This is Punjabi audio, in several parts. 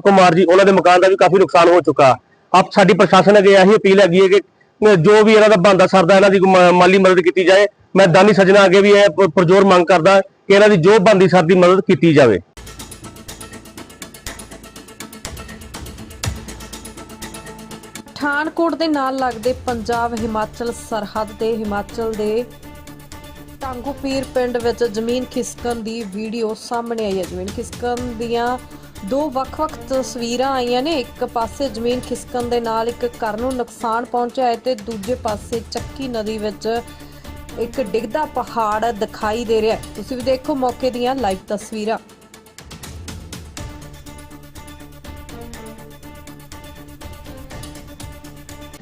ਕੁਮਾਰ ਜੀ, ਉਹਨਾਂ ਦੇ ਮਕਾਨ ਦਾ ਵੀ ਕਾਫੀ ਨੁਕਸਾਨ ਹੋ ਚੁੱਕਾ। ਆਪ ਸਾਡੀ ਪ੍ਰਸ਼ਾਸਨ ਅੱਗੇ ਇਹੀ ਅਪੀਲ ਹੈਗੀ ਹੈ ਕਿ ਜੋ ਵੀ ਇਹਨਾਂ ਦਾ ਬੰਦਾ ਸਰਦਾ ਇਹਨਾਂ ਦੀ ਮਾਲੀ ਮਦਦ ਕੀਤੀ ਜਾਏ, ਮੈਂ ਦਾਨੀ ਸੱਜਣਾ ਅੱਗੇ ਵੀ ਇਹ ਪ- ਮੰਗ ਕਰਦਾ ਕਿ ਇਹਨਾਂ ਦੀ ਜੋ ਬੰਦੀ ਸਰਦੀ ਮਦਦ ਕੀਤੀ ਜਾਵੇ। ਪਠਾਨਕੋਟ ਦੇ ਨਾਲ ਲੱਗਦੇ ਪੰਜਾਬ ਹਿਮਾਚਲ ਸਰਹੱਦ ਤੇ ਹਿਮਾਚਲ ਦੇ ਟਾਂਗੂ ਪੀਰ ਪਿੰਡ ਵਿੱਚ ਜ਼ਮੀਨ ਖਿਸਕਣ ਦੀ ਵੀਡੀਓ ਸਾਹਮਣੇ ਆਈ ਹੈ। ਜ਼ਮੀਨ ਖਿਸਕਣ ਦੀਆਂ ਦੋ ਵੱਖ-ਵੱਖ ਤਸਵੀਰਾਂ ਆਈਆਂ ਨੇ। ਇੱਕ ਪਾਸੇ ਜ਼ਮੀਨ ਖਿਸਕਣ ਦੇ ਨਾਲ ਇੱਕ ਘਰ ਨੂੰ ਨੁਕਸਾਨ ਪਹੁੰਚਿਆ ਹੈ ਤੇ ਦੂਜੇ ਪਾਸੇ ਚੱਕੀ ਨਦੀ ਵਿੱਚ ਇੱਕ ਡਿੱਗਦਾ ਪਹਾੜ ਦਿਖਾਈ ਦੇ ਰਿਹਾ ਹੈ। ਤੁਸੀਂ ਵੀ ਦੇਖੋ ਮੌਕੇ ਦੀਆਂ ਲਾਈਵ ਤਸਵੀਰਾਂ।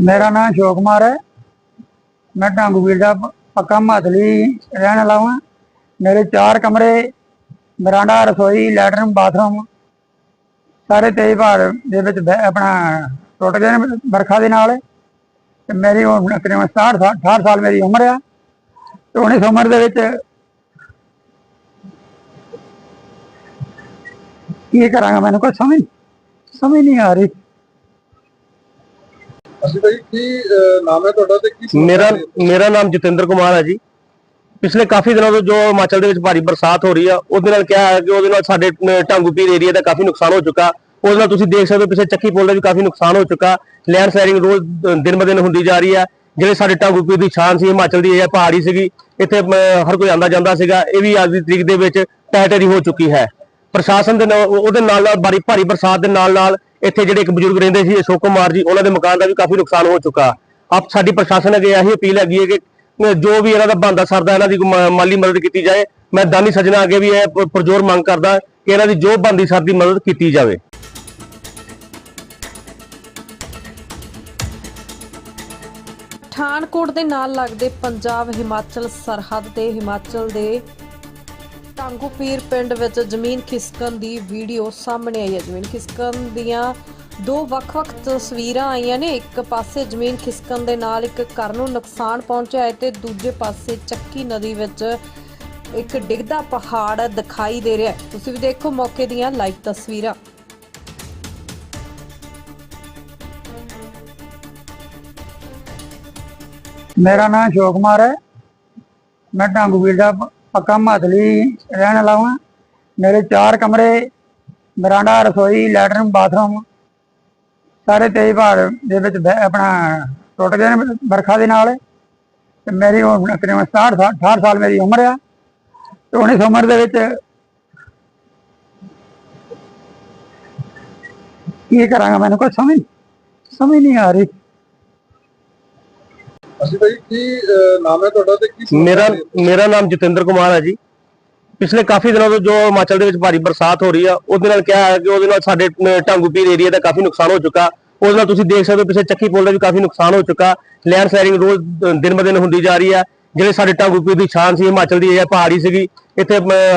ਮੇਰਾ ਨਾਮ ਅਸ਼ੋਕ ਕੁਮਾਰ ਹੈ। ਮੈਂ ਢਾਂਗੂਵੀਰ ਦਾ ਪ- ਪੱਕਾ ਮਾਤਲੀ ਰਹਿਣ ਵਾਲਾ ਹਾਂ। ਮੇਰੇ ਚਾਰ ਕਮਰੇ ਬਰਾਂਡਾ ਰਸੋਈ ਲੈਟਰਨ ਬਾਥਰੂਮ ਸਾਰੇ ਤੇਈ ਭਾਰ ਦੇ ਵਿੱਚ ਬਹਿ- ਆਪਣਾ ਟੁੱਟ ਗਏ ਨੇ ਬਰਖਾ ਦੇ ਨਾਲ। ਤੇ ਮੇਰੀ ਹੁਣ ਤਕਰੀਬਨ 67 ਸਾਲ 68 ਸਾਲ ਮੇਰੀ ਉਮਰ ਆ। ਤੇ ਹੁਣ ਇਸ ਉਮਰ ਦੇ ਵਿੱਚ ਕੀ ਕਰਾਂਗਾ ਮੈਨੂੰ ਕੋਈ ਸਮਝ ਸਮਝ ਨਹੀਂ ਆ ਰਹੀ। ਅਸੀਂ ਭਾਈ ਕੀ ਅਹ, ਨਾਮ ਹੈ ਤੁਹਾਡਾ ਤੇ ਕੀ ਸਮੱਸਿਆ ਮੇਰਾ ਹੈ? ਮੇਰਾ ਨਾਮ ਜਤਿੰਦਰ ਕੁਮਾਰ ਹੈ ਜੀ। ਪਿਛਲੇ ਕਾਫੀ ਦਿਨਾਂ ਤੋਂ ਜੋ ਹਿਮਾਚਲ ਦੇ ਵਿੱਚ ਭਾਰੀ ਬਰਸਾਤ ਹੋ ਰਹੀ ਆ ਉਹਦੇ ਨਾਲ ਕਿਹਾ ਹੈ ਕਿ ਉਹਦੇ ਨਾਲ ਸਾਡੇ ਅਹ, ਢਾਂਗੂ ਪੀਰ ਏਰੀਆ ਦਾ ਕਾਫੀ ਨੁਕਸਾਨ ਹੋ ਚੁੱਕਾ। ਉਹਦੇ ਨਾਲ ਤੁਸੀਂ ਦੇਖ ਸਕਦੇ ਹੋ ਪਿਛਲੇ ਚੱਕੀ ਪੁਲ ਦਾ ਵੀ ਕਾਫੀ ਨੁਕਸਾਨ ਹੋ ਚੁੱਕਾ। ਲੈਂਡ ਸਲਾਈਡਿੰਗ ਰੋਜ਼ ਦਿਨ ਬ ਦਿਨ ਹੁੰਦੀ ਜਾ ਰਹੀ ਆ। ਜਿਹੜੇ ਸਾਡੇ ਢਾਂਗੂ ਪੀਰ ਦੀ ਸ਼ਾਨ ਸੀ ਹਿਮਾਚਲ ਦੀ ਇਹ ਪਹਾੜੀ ਸੀਗੀ। ਇੱਥੇ ਹਰ ਕੋਈ ਆਂਦਾ ਜਾਂਦਾ ਸੀਗਾ। ਇਹ ਵੀ ਅੱਜ ਦੀ ਤਰੀਕ ਦੇ ਵਿੱਚ ਟੈਟਰੀ ਹੋ ਚੁੱਕੀ ਹੈ। ਪ੍ਰਸ਼ਾਸਨ ਦੇ ਨਾਲ ਉਹਦੇ ਨਾਲ ਨਾਲ ਭਾਰੀ ਭਾਰੀ ਬਰਸਾਤ ਦੇ ਨਾਲ ਨਾਲ ਇੱਥੇ ਜਿਹੜੇ ਇੱਕ ਬਜ਼ੁਰਗ ਰਹਿੰਦੇ ਸੀ ਅਸ਼ੋਕ ਕੁਮਾਰ ਜੀ ਉਹਨਾਂ ਦੇ ਮਕਾਨ ਦਾ ਵੀ ਕਾਫੀ ਨੁਕਸਾਨ ਹੋ ਚੁੱਕਾ। ਆਪ ਸਾਡੀ ਪ੍ਰਸ਼ਾਸਨ ਅੱਗੇ ਇਹੀ ਅਪੀਲ ਹੈਗੀ ਹੈ ਕਿ ਜੋ ਵੀ ਇਹਨਾਂ ਦਾ ਬੰਦਾ ਸਰਦਾ, ਇਹਨਾਂ ਦੀ ਮਾਲੀ ਮਦਦ ਕੀਤੀ ਜਾਏ, ਮੈਂ ਦਾਨੀ ਸੱਜਣਾ ਅੱਗੇ ਵੀ ਇਹ ਪ- ਮੰਗ ਕਰਦਾ ਕਿ ਇਹਨਾਂ ਦੀ ਜੋ ਬੰਦੀ ਸਰਦੀ ਮਦਦ ਕੀਤੀ ਜਾਵੇ। ਪਠਾਨਕੋਟ ਦੇ ਨਾਲ ਲੱਗਦੇ ਪੰਜਾਬ ਹਿਮਾਚਲ ਸਰਹੱਦ ਤੇ ਹਿਮਾਚਲ ਦੇ ਟਾਂਗੂ ਪੀਰ ਪਿੰਡ ਵਿੱਚ ਜ਼ਮੀਨ ਖਿਸਕਣ ਦੀ ਵੀਡੀਓ ਸਾਹਮਣੇ ਆਈ ਹੈ। ਜ਼ਮੀਨ ਖਿਸਕਣ ਦੀਆਂ ਦੋ ਵੱਖ-ਵੱਖ ਤਸਵੀਰਾਂ ਆਈਆਂ ਨੇ। ਇੱਕ ਪਾਸੇ ਜ਼ਮੀਨ ਖਿਸਕਣ ਦੇ ਨਾਲ ਇੱਕ ਘਰ ਨੂੰ ਨੁਕਸਾਨ ਪਹੁੰਚਿਆ ਹੈ ਤੇ ਦੂਜੇ ਪਾਸੇ ਚੱਕੀ ਨਦੀ ਵਿੱਚ ਇੱਕ ਡਿੱਗਦਾ ਪਹਾੜ ਦਿਖਾਈ ਦੇ ਰਿਹਾ ਹੈ। ਤੁਸੀਂ ਵੀ ਦੇਖੋ ਮੌਕੇ ਦੀਆਂ ਲਾਈਵ ਤਸਵੀਰਾਂ। ਮੇਰਾ ਨਾਮ ਅਸ਼ੋਕ ਕੁਮਾਰ ਹੈ। ਮੈਂ ਢਾਂਗੂਵੀਰ ਦਾ ਪੱਕਾ ਮਾਤਲੀ ਰਹਿਣ ਵਾਲਾ ਹਾਂ। ਮੇਰੇ ਚਾਰ ਕਮਰੇ, ਬਰਾਂਡਾ, ਰਸੋਈ, ਲੈਟਰਨ, ਬਾਥਰੂਮ ਸਾਰੇ ਤੇਈ ਭਾਰ ਦੇ ਵਿੱਚ ਬਹਿ- ਆਪਣਾ ਟੁੱਟ ਗਏ ਨੇ ਬਰਖਾ ਦੇ ਨਾਲ। ਤੇ ਮੇਰੀ ਹੁਣ ਤਕਰੀਬਨ 67 ਸਾਲ 68 ਸਾਲ ਮੇਰੀ ਉਮਰ ਆ। ਤੇ ਹੁਣ ਇਸ ਉਮਰ ਦੇ ਵਿੱਚ ਕੀ ਕਰਾਂਗਾ ਮੈਨੂੰ ਕੋਈ ਸਮਝ ਸਮਝ ਨਹੀਂ ਆ ਰਹੀ। ਅਸੀਂ ਭਾਈ ਕੀ ਅਹ, ਨਾਮ ਹੈ ਤੁਹਾਡਾ ਤੇ ਕੀ ਮੇਰਾ? ਮੇਰਾ ਨਾਮ ਜਤਿੰਦਰ ਕੁਮਾਰ ਹੈ ਜੀ। ਪਿਛਲੇ ਕਾਫੀ ਦਿਨਾਂ ਤੋਂ ਜੋ ਹਿਮਾਚਲ ਦੇ ਵਿੱਚ ਭਾਰੀ ਬਰਸਾਤ ਹੋ ਰਹੀ ਆ ਉਹਦੇ ਨਾਲ ਕਿਹਾ ਹੈ ਕਿ ਉਹਦੇ ਨਾਲ ਸਾਡੇ ਅਹ, ਢਾਂਗੂ ਪੀਰ ਏਰੀਆ ਦਾ ਕਾਫੀ ਨੁਕਸਾਨ ਹੋ ਚੁੱਕਾ। ਉਹਦੇ ਨਾਲ ਤੁਸੀਂ ਦੇਖ ਸਕਦੇ ਹੋ ਪਿਛਲੇ ਚੱਕੀ ਪੁਲ ਦਾ ਵੀ ਕਾਫੀ ਨੁਕਸਾਨ ਹੋ ਚੁੱਕਾ। ਲੈਂਡ ਸਲਾਈਡਿੰਗ ਰੋਜ਼ ਦਿਨ ਬ ਦਿਨ ਹੁੰਦੀ ਜਾ ਰਹੀ ਆ। ਜਿਹੜੇ ਸਾਡੇ ਢਾਂਗੂ ਪੀਰ ਦੀ ਸ਼ਾਨ ਸੀ ਹਿਮਾਚਲ ਦੀ ਇਹ ਪਹਾੜੀ ਸੀਗੀ ਇੱਥੇ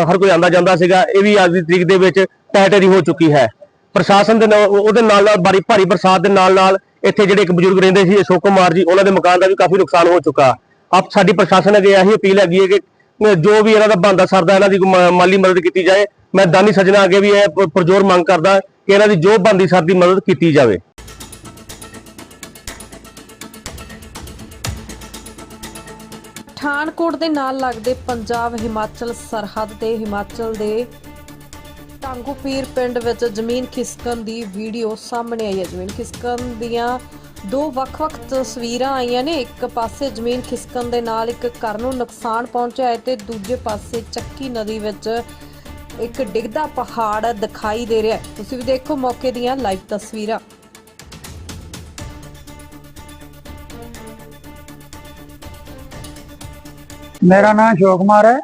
ਹਰ ਕੋਈ ਆਂਦਾ ਜਾਂਦਾ ਸੀਗਾ। ਇਹ ਵੀ ਅੱਜ ਦੀ ਤਰੀਕ ਦੇ ਵਿੱਚ ਟੈਟਰੀ ਹੋ ਚੁੱਕੀ ਹੈ। ਪ੍ਰਸ਼ਾਸਨ ਦੇ ਨਾਲ ਉਹਦੇ ਨਾਲ ਨਾਲ ਬਾਰੀ ਭਾਰੀ ਬਰਸਾਤ ਦੇ ਨਾਲ ਨਾਲ ਇੱਥੇ ਜਿਹੜੇ ਇੱਕ ਬਜ਼ੁਰਗ ਰਹਿੰਦੇ ਸੀ ਅਸ਼ੋਕ ਕੁਮਾਰ ਜੀ ਉਹਨਾਂ ਦੇ ਮਕਾਨ ਦਾ ਵੀ ਕਾਫੀ ਨੁਕਸਾਨ ਹੋ ਚੁੱਕਾ। ਆਪ ਸਾਡੀ ਪ੍ਰਸ਼ਾਸਨ ਅੱਗੇ ਇਹੀ ਅਪੀਲ ਹੈਗੀ ਹੈ ਕਿ ਜੋ ਵੀ ਇਹਨਾਂ ਦਾ ਬੰਦਾ ਸਰਦਾ, ਇਹਨਾਂ ਦੀ ਮਾਲੀ ਮਦਦ ਕੀਤੀ ਜਾਏ, ਮੈਂ ਦਾਨੀ ਸੱਜਣਾ ਅੱਗੇ ਵੀ ਇਹ ਪ- ਮੰਗ ਕਰਦਾ ਕਿ ਇਹਨਾਂ ਦੀ ਜੋ ਬੰਦੀ ਸਰਦੀ ਮਦਦ ਕੀਤੀ ਜਾਵੇ। ਪਠਾਨਕੋਟ ਦੇ ਨਾਲ ਲੱਗਦੇ ਪੰਜਾਬ ਹਿਮਾਚਲ ਸਰਹੱਦ ਤੇ ਹਿਮਾਚਲ ਦੇ ਟਾਂਗੂ ਪੀਰ ਪਿੰਡ ਵਿੱਚ ਜ਼ਮੀਨ ਖਿਸਕਣ ਦੀ ਵੀਡੀਓ ਸਾਹਮਣੇ ਆਈ ਹੈ। ਜ਼ਮੀਨ ਖਿਸਕਣ ਦੀਆਂ ਦੋ ਵੱਖ-ਵੱਖ ਤਸਵੀਰਾਂ ਆਈਆਂ ਨੇ। ਇੱਕ ਪਾਸੇ ਜ਼ਮੀਨ ਖਿਸਕਣ ਦੇ ਨਾਲ ਇੱਕ ਘਰ ਨੂੰ ਨੁਕਸਾਨ ਪਹੁੰਚਿਆ ਹੈ ਤੇ ਦੂਜੇ ਪਾਸੇ ਚੱਕੀ ਨਦੀ ਵਿੱਚ ਇੱਕ ਡਿੱਗਦਾ ਪਹਾੜ ਦਿਖਾਈ ਦੇ ਰਿਹਾ ਹੈ। ਤੁਸੀਂ ਵੀ ਦੇਖੋ ਮੌਕੇ ਦੀਆਂ ਲਾਈਵ ਤਸਵੀਰਾਂ। ਮੇਰਾ ਨਾਮ ਅਸ਼ੋਕ ਕੁਮਾਰ ਹੈ।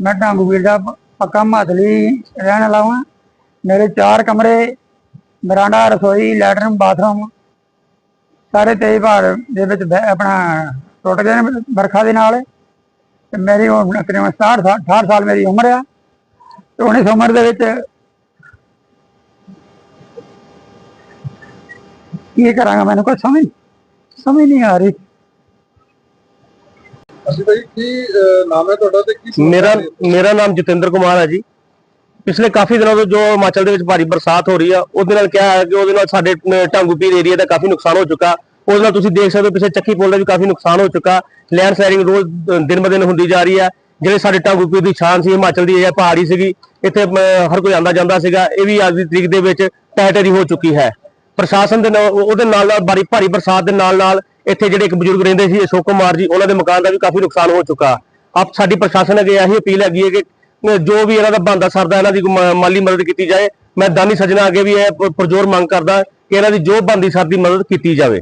ਮੈਂ ਢਾਂਗੂਵੀਰ ਦਾ ਪ- ਪੱਕਾ ਮਾਤਲੀ ਰਹਿਣ ਵਾਲਾ ਹਾਂ। ਮੇਰੇ ਚਾਰ ਕਮਰੇ, ਬਰਾਂਡਾ, ਰਸੋਈ ਲੈਟਰਨ ਬਾਥਰੂਮ ਸਾਰੇ ਤੇਈ ਭਾਰ ਦੇ ਵਿੱਚ ਬਹਿ- ਆਪਣਾ ਟੁੱਟ ਗਏ ਨੇ ਬਰਖਾ ਦੇ ਨਾਲ। ਤੇ ਮੇਰੀ ਹੁਣ ਤਕਰੀਬਨ 67 ਸਾਲ 68 ਸਾਲ ਮੇਰੀ ਉਮਰ ਆ। ਤੇ ਹੁਣ ਇਸ ਉਮਰ ਦੇ ਵਿੱਚ ਕੀ ਕਰਾਂਗਾ ਮੈਨੂੰ ਕੋਈ ਸਮਝ ਸਮਝ ਨਹੀਂ ਆ ਰਹੀ। ਅਸੀਂ ਭਾਈ ਕੀ ਅਹ, ਨਾਮ ਹੈ ਤੁਹਾਡਾ ਤੇ ਕੀ ਸਮੱਸਿਆ ਮੇਰਾ ਹੈ? ਮੇਰਾ ਨਾਮ ਜਤਿੰਦਰ ਕੁਮਾਰ ਹੈ ਜੀ। ਪਿਛਲੇ ਕਾਫੀ ਦਿਨਾਂ ਤੋਂ ਜੋ ਹਿਮਾਚਲ ਦੇ ਵਿੱਚ ਭਾਰੀ ਬਰਸਾਤ ਹੋ ਰਹੀ ਆ ਉਹਦੇ ਨਾਲ ਕਿਹਾ ਹੈ ਕਿ ਉਹਦੇ ਨਾਲ ਸਾਡੇ ਅਹ, ਢਾਂਗੂ ਪੀਰ ਏਰੀਆ ਦਾ ਕਾਫੀ ਨੁਕਸਾਨ ਹੋ ਚੁੱਕਾ। ਉਹਦੇ ਨਾਲ ਤੁਸੀਂ ਦੇਖ ਸਕਦੇ ਹੋ ਪਿੱਛੇ ਚੱਕੀ ਪੁਲ ਦਾ ਵੀ ਕਾਫੀ ਨੁਕਸਾਨ ਹੋ ਚੁੱਕਾ। ਲੈਂਡ ਸਲਾਈਡਿੰਗ ਰੋਜ਼ ਦਿਨ ਬ ਦਿਨ ਹੁੰਦੀ ਜਾ ਰਹੀ ਹੈ ਜਿਹੜੇ ਸਾਡੇ ਢਾਂਗੂ ਪੀਰ ਦੀ ਛਾਨ ਸੀ ਹਿਮਾਚਲ ਦੀ ਇਹ ਪਹਾੜੀ ਸੀਗੀ ਇੱਥੇ ਹਰ ਕੋਈ ਆਂਦਾ ਜਾਂਦਾ ਸੀਗਾ। ਇਹ ਵੀ ਅੱਜ ਦੀ ਤਰੀਕ ਦੇ ਵਿੱਚ ਟੈਟਰੀ ਹੋ ਚੁੱਕੀ ਹੈ। ਪ੍ਰਸ਼ਾਸਨ ਦੇ ਨਾਲ ਉਹਦੇ ਨਾਲ ਨਾਲ ਬਾਰੀ ਭਾਰੀ ਬਰਸਾਤ ਦੇ ਨਾਲ ਨਾਲ ਇੱਥੇ ਜਿਹੜੇ ਇੱਕ ਬਜ਼ੁਰਗ ਰਹਿੰਦੇ ਸੀ ਅਸ਼ੋਕ ਕੁਮਾਰ ਜੀ ਉਹਨਾਂ ਦੇ ਮਕਾਨ ਦਾ ਵੀ ਕਾਫੀ ਨੁਕਸਾਨ ਹੋ ਚੁੱਕਾ। ਆਪ ਸਾਡੀ ਪ੍ਰਸ਼ਾਸਨ ਅੱਗੇ ਇਹੀ ਅਪੀਲ ਹੈਗੀ ਹੈ ਕਿ ਜੋ ਵੀ ਇਹਨਾਂ ਦਾ ਬੰਦਾ ਸਰਦਾ, ਇਹਨਾਂ ਦੀ ਮਾਲੀ ਮਦਦ ਕੀਤੀ ਜਾਏ, ਮੈਂ ਦਾਨੀ ਸੱਜਣਾ ਅੱਗੇ ਵੀ ਇਹ ਪ- ਮੰਗ ਕਰਦਾ ਕਿ ਇਹਨਾਂ ਦੀ ਜੋ ਬੰਦੀ ਸਰਦੀ ਮਦਦ ਕੀਤੀ ਜਾਵੇ।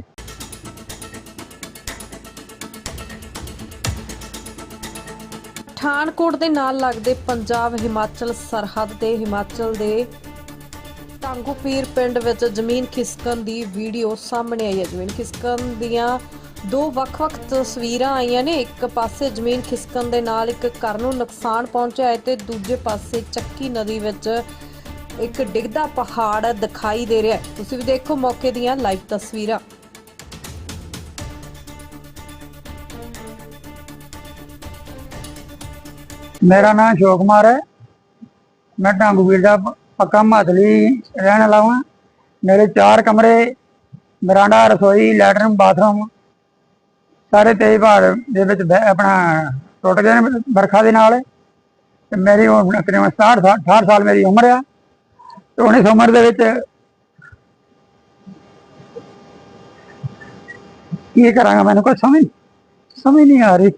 ਪਠਾਨਕੋਟ ਦੇ ਨਾਲ ਲੱਗਦੇ ਪੰਜਾਬ ਹਿਮਾਚਲ ਸਰਹੱਦ ਤੇ ਹਿਮਾਚਲ ਦੇ ਟਾਂਗੂ ਪੀਰ ਪਿੰਡ ਵਿੱਚ ਜ਼ਮੀਨ ਖਿਸਕਣ ਦੀ ਵੀਡੀਓ ਸਾਹਮਣੇ ਆਈ ਹੈ। ਜ਼ਮੀਨ ਖਿਸਕਣ ਦੀਆਂ ਦੋ ਵੱਖ-ਵੱਖ ਤਸਵੀਰਾਂ ਆਈਆਂ ਨੇ। ਇੱਕ ਪਾਸੇ ਜ਼ਮੀਨ ਖਿਸਕਣ ਦੇ ਨਾਲ ਇੱਕ ਘਰ ਨੂੰ ਨੁਕਸਾਨ ਪਹੁੰਚਿਆ ਹੈ ਤੇ ਦੂਜੇ ਪਾਸੇ ਚੱਕੀ ਨਦੀ ਵਿੱਚ ਇੱਕ ਡਿੱਗਦਾ ਪਹਾੜ ਦਿਖਾਈ ਦੇ ਰਿਹਾ ਹੈ। ਤੁਸੀਂ ਵੀ ਦੇਖੋ ਮੌਕੇ ਦੀਆਂ ਲਾਈਵ ਤਸਵੀਰਾਂ। ਮੇਰਾ ਨਾਮ ਅਸ਼ੋਕ ਕੁਮਾਰ ਹੈ। ਮੈਂ ਢਾਂਗੂਵੀਰ ਦਾ ਪ- ਪੱਕਾ ਮਾਤਲੀ ਰਹਿਣ ਵਾਲਾ ਹਾਂ। ਮੇਰੇ ਚਾਰ ਕਮਰੇ, ਬਰਾਂਡਾ, ਰਸੋਈ ਲੈਟਰਨ ਬਾਥਰੂਮ ਸਾਰੇ ਤੇਈ ਭਾਰ ਦੇ ਵਿੱਚ ਬਹਿ- ਆਪਣਾ ਟੁੱਟ ਗਏ ਨੇ ਬਰਖਾ ਦੇ ਨਾਲ। ਤੇ ਮੇਰੀ ਹੁਣ ਤਕਰੀਬਨ 60 ਸਾਲ 68 ਸਾਲ ਮੇਰੀ ਉਮਰ ਆ। ਤੇ ਹੁਣ ਇਸ ਉਮਰ ਦੇ ਵਿੱਚ ਕੀ ਕਰਾਂਗਾ ਮੈਨੂੰ ਕੋਈ ਸਮਝ ਸਮਝ ਨਹੀਂ ਆ ਰਹੀ।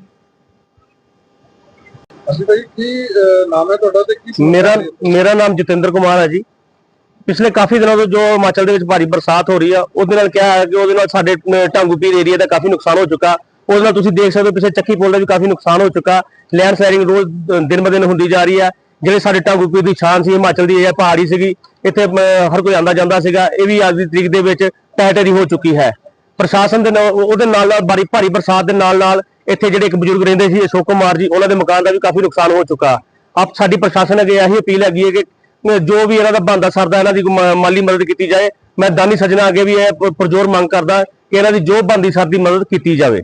ਅਸੀਂ ਭਾਈ ਕੀ ਅਹ, ਨਾਮ ਹੈ ਤੁਹਾਡਾ ਤੇ ਕੀ ਸਮੱਸਿਆ ਮੇਰਾ ਹੈ? ਮੇਰਾ ਨਾਮ ਜਤਿੰਦਰ ਕੁਮਾਰ ਹੈ ਜੀ। ਪਿਛਲੇ ਕਾਫੀ ਦਿਨਾਂ ਤੋਂ ਜੋ ਹਿਮਾਚਲ ਦੇ ਵਿੱਚ ਭਾਰੀ ਬਰਸਾਤ ਹੋ ਰਹੀ ਆ ਉਹਦੇ ਨਾਲ ਕਿਹਾ ਹੈ ਕਿ ਉਹਦੇ ਨਾਲ ਸਾਡੇ ਅਹ, ਢਾਂਗੂ ਪੀਰ ਏਰੀਆ ਦਾ ਕਾਫੀ ਨੁਕਸਾਨ ਹੋ ਚੁੱਕਾ। ਉਹਦੇ ਨਾਲ ਤੁਸੀਂ ਦੇਖ ਸਕਦੇ ਹੋ ਪਿਛਲੇ ਚੱਕੀ ਪੁਲ ਦਾ ਵੀ ਕਾਫੀ ਨੁਕਸਾਨ ਹੋ ਚੁੱਕਾ। ਲੈਂਡ ਸਲਾਈਡਿੰਗ ਰੋਜ਼ ਦਿਨ ਬ ਦਿਨ ਹੁੰਦੀ ਜਾ ਰਹੀ ਹੈ ਜਿਹੜੇ ਸਾਡੇ ਢਾਂਗੂ ਪੀਰ ਦੀ ਛਾਨ ਸੀ ਹਿਮਾਚਲ ਦੀ ਇਹ ਪਹਾੜੀ ਸੀਗੀ ਇੱਥੇ ਹਰ ਕੋਈ ਆਂਦਾ ਜਾਂਦਾ ਸੀਗਾ। ਇਹ ਵੀ ਅੱਜ ਦੀ ਤਰੀਕ ਦੇ ਵਿੱਚ ਟੈਟਰੀ ਹੋ ਚੁੱਕੀ ਹੈ। ਪ੍ਰਸ਼ਾਸਨ ਦੇ ਨਾਲ ਉਹਦੇ ਨਾਲ ਨਾਲ ਬਾਰੀ ਭਾਰੀ ਬਰਸਾਤ ਦੇ ਨਾਲ ਨਾਲ ਇੱਥੇ ਜਿਹੜੇ ਇੱਕ ਬਜ਼ੁਰਗ ਰਹਿੰਦੇ ਸੀ ਅਸ਼ੋਕ ਕੁਮਾਰ ਜੀ ਉਹਨਾਂ ਦੇ ਮਕਾਨ ਦਾ ਵੀ ਕਾਫੀ ਨੁਕਸਾਨ ਹੋ ਚੁੱਕਾ। ਆਪ ਸਾਡੀ ਪ੍ਰਸ਼ਾਸਨ ਅੱਗੇ ਇਹੀ ਅਪੀਲ ਹੈਗੀ ਹੈ ਕਿ ਜੋ ਵੀ ਇਹਨਾਂ ਦਾ ਬੰਦਾ ਸਰਦਾ, ਇਹਨਾਂ ਦੀ ਮਾਲੀ ਮਦਦ ਕੀਤੀ ਜਾਏ, ਮੈਂ ਦਾਨੀ ਸੱਜਣਾ ਅੱਗੇ ਵੀ ਇਹ ਪ- ਮੰਗ ਕਰਦਾ ਕਿ ਇਹਨਾਂ ਦੀ ਜੋ ਬੰਦੀ ਸਰਦੀ ਮਦਦ ਕੀਤੀ ਜਾਵੇ।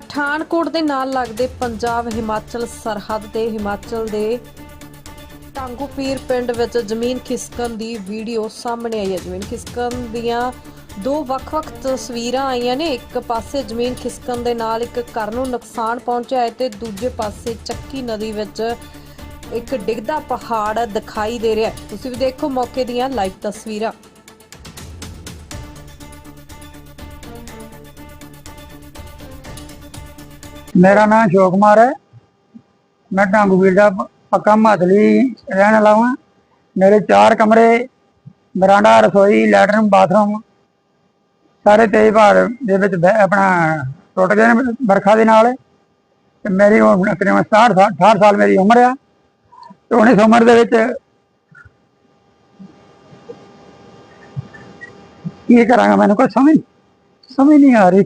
ਪਠਾਨਕੋਟ ਦੇ ਨਾਲ ਲੱਗਦੇ ਪੰਜਾਬ ਹਿਮਾਚਲ ਸਰਹੱਦ ਤੇ ਹਿਮਾਚਲ ਦੇ ਟਾਂਗੂ ਪੀਰ ਪਿੰਡ ਵਿੱਚ ਜ਼ਮੀਨ ਖਿਸਕਣ ਦੀ ਵੀਡੀਓ ਸਾਹਮਣੇ ਆਈ ਹੈ। ਜ਼ਮੀਨ ਖਿਸਕਣ ਦੀਆਂ ਦੋ ਵੱਖ-ਵੱਖ ਤਸਵੀਰਾਂ ਆਈਆਂ ਨੇ। ਇੱਕ ਪਾਸੇ ਜ਼ਮੀਨ ਖਿਸਕਣ ਦੇ ਨਾਲ ਇੱਕ ਘਰ ਨੂੰ ਨੁਕਸਾਨ ਪਹੁੰਚਿਆ ਹੈ ਤੇ ਦੂਜੇ ਪਾਸੇ ਚੱਕੀ ਨਦੀ ਵਿੱਚ ਇੱਕ ਡਿੱਗਦਾ ਪਹਾੜ ਦਿਖਾਈ ਦੇ ਰਿਹਾ ਹੈ। ਤੁਸੀਂ ਵੀ ਦੇਖੋ ਮੌਕੇ ਦੀਆਂ ਲਾਈਵ ਤਸਵੀਰਾਂ। ਮੇਰਾ ਨਾਮ ਅਸ਼ੋਕ ਕੁਮਾਰ ਹੈ। ਮੈਂ ਢਾਂਗੂਵੀਰ ਦਾ ਪੱਕਾ ਮਾਤਲੀ ਰਹਿਣ ਵਾਲਾ ਹਾਂ। ਮੇਰੇ ਚਾਰ ਕਮਰੇ ਬਰਾਂਡਾ ਰਸੋਈ ਲੈਟਰਨ ਬਾਥਰੂਮ ਸਾਰੇ ਤੇਈ ਭਾਰ ਦੇ ਵਿੱਚ ਬਹਿ- ਆਪਣਾ ਟੁੱਟ ਗਏ ਨੇ ਬਰਖਾ ਦੇ ਨਾਲ। ਤੇ ਮੇਰੀ ਹੁਣ ਤਕਰੀਬਨ 60 ਸਾਲ 68 ਸਾਲ ਮੇਰੀ ਉਮਰ ਆ। ਤੇ ਹੁਣ ਇਸ ਉਮਰ ਦੇ ਵਿੱਚ ਕੀ ਕਰਾਂਗਾ ਮੈਨੂੰ ਕੋਈ ਸਮਝ ਸਮਝ ਨਹੀਂ ਆ ਰਹੀ।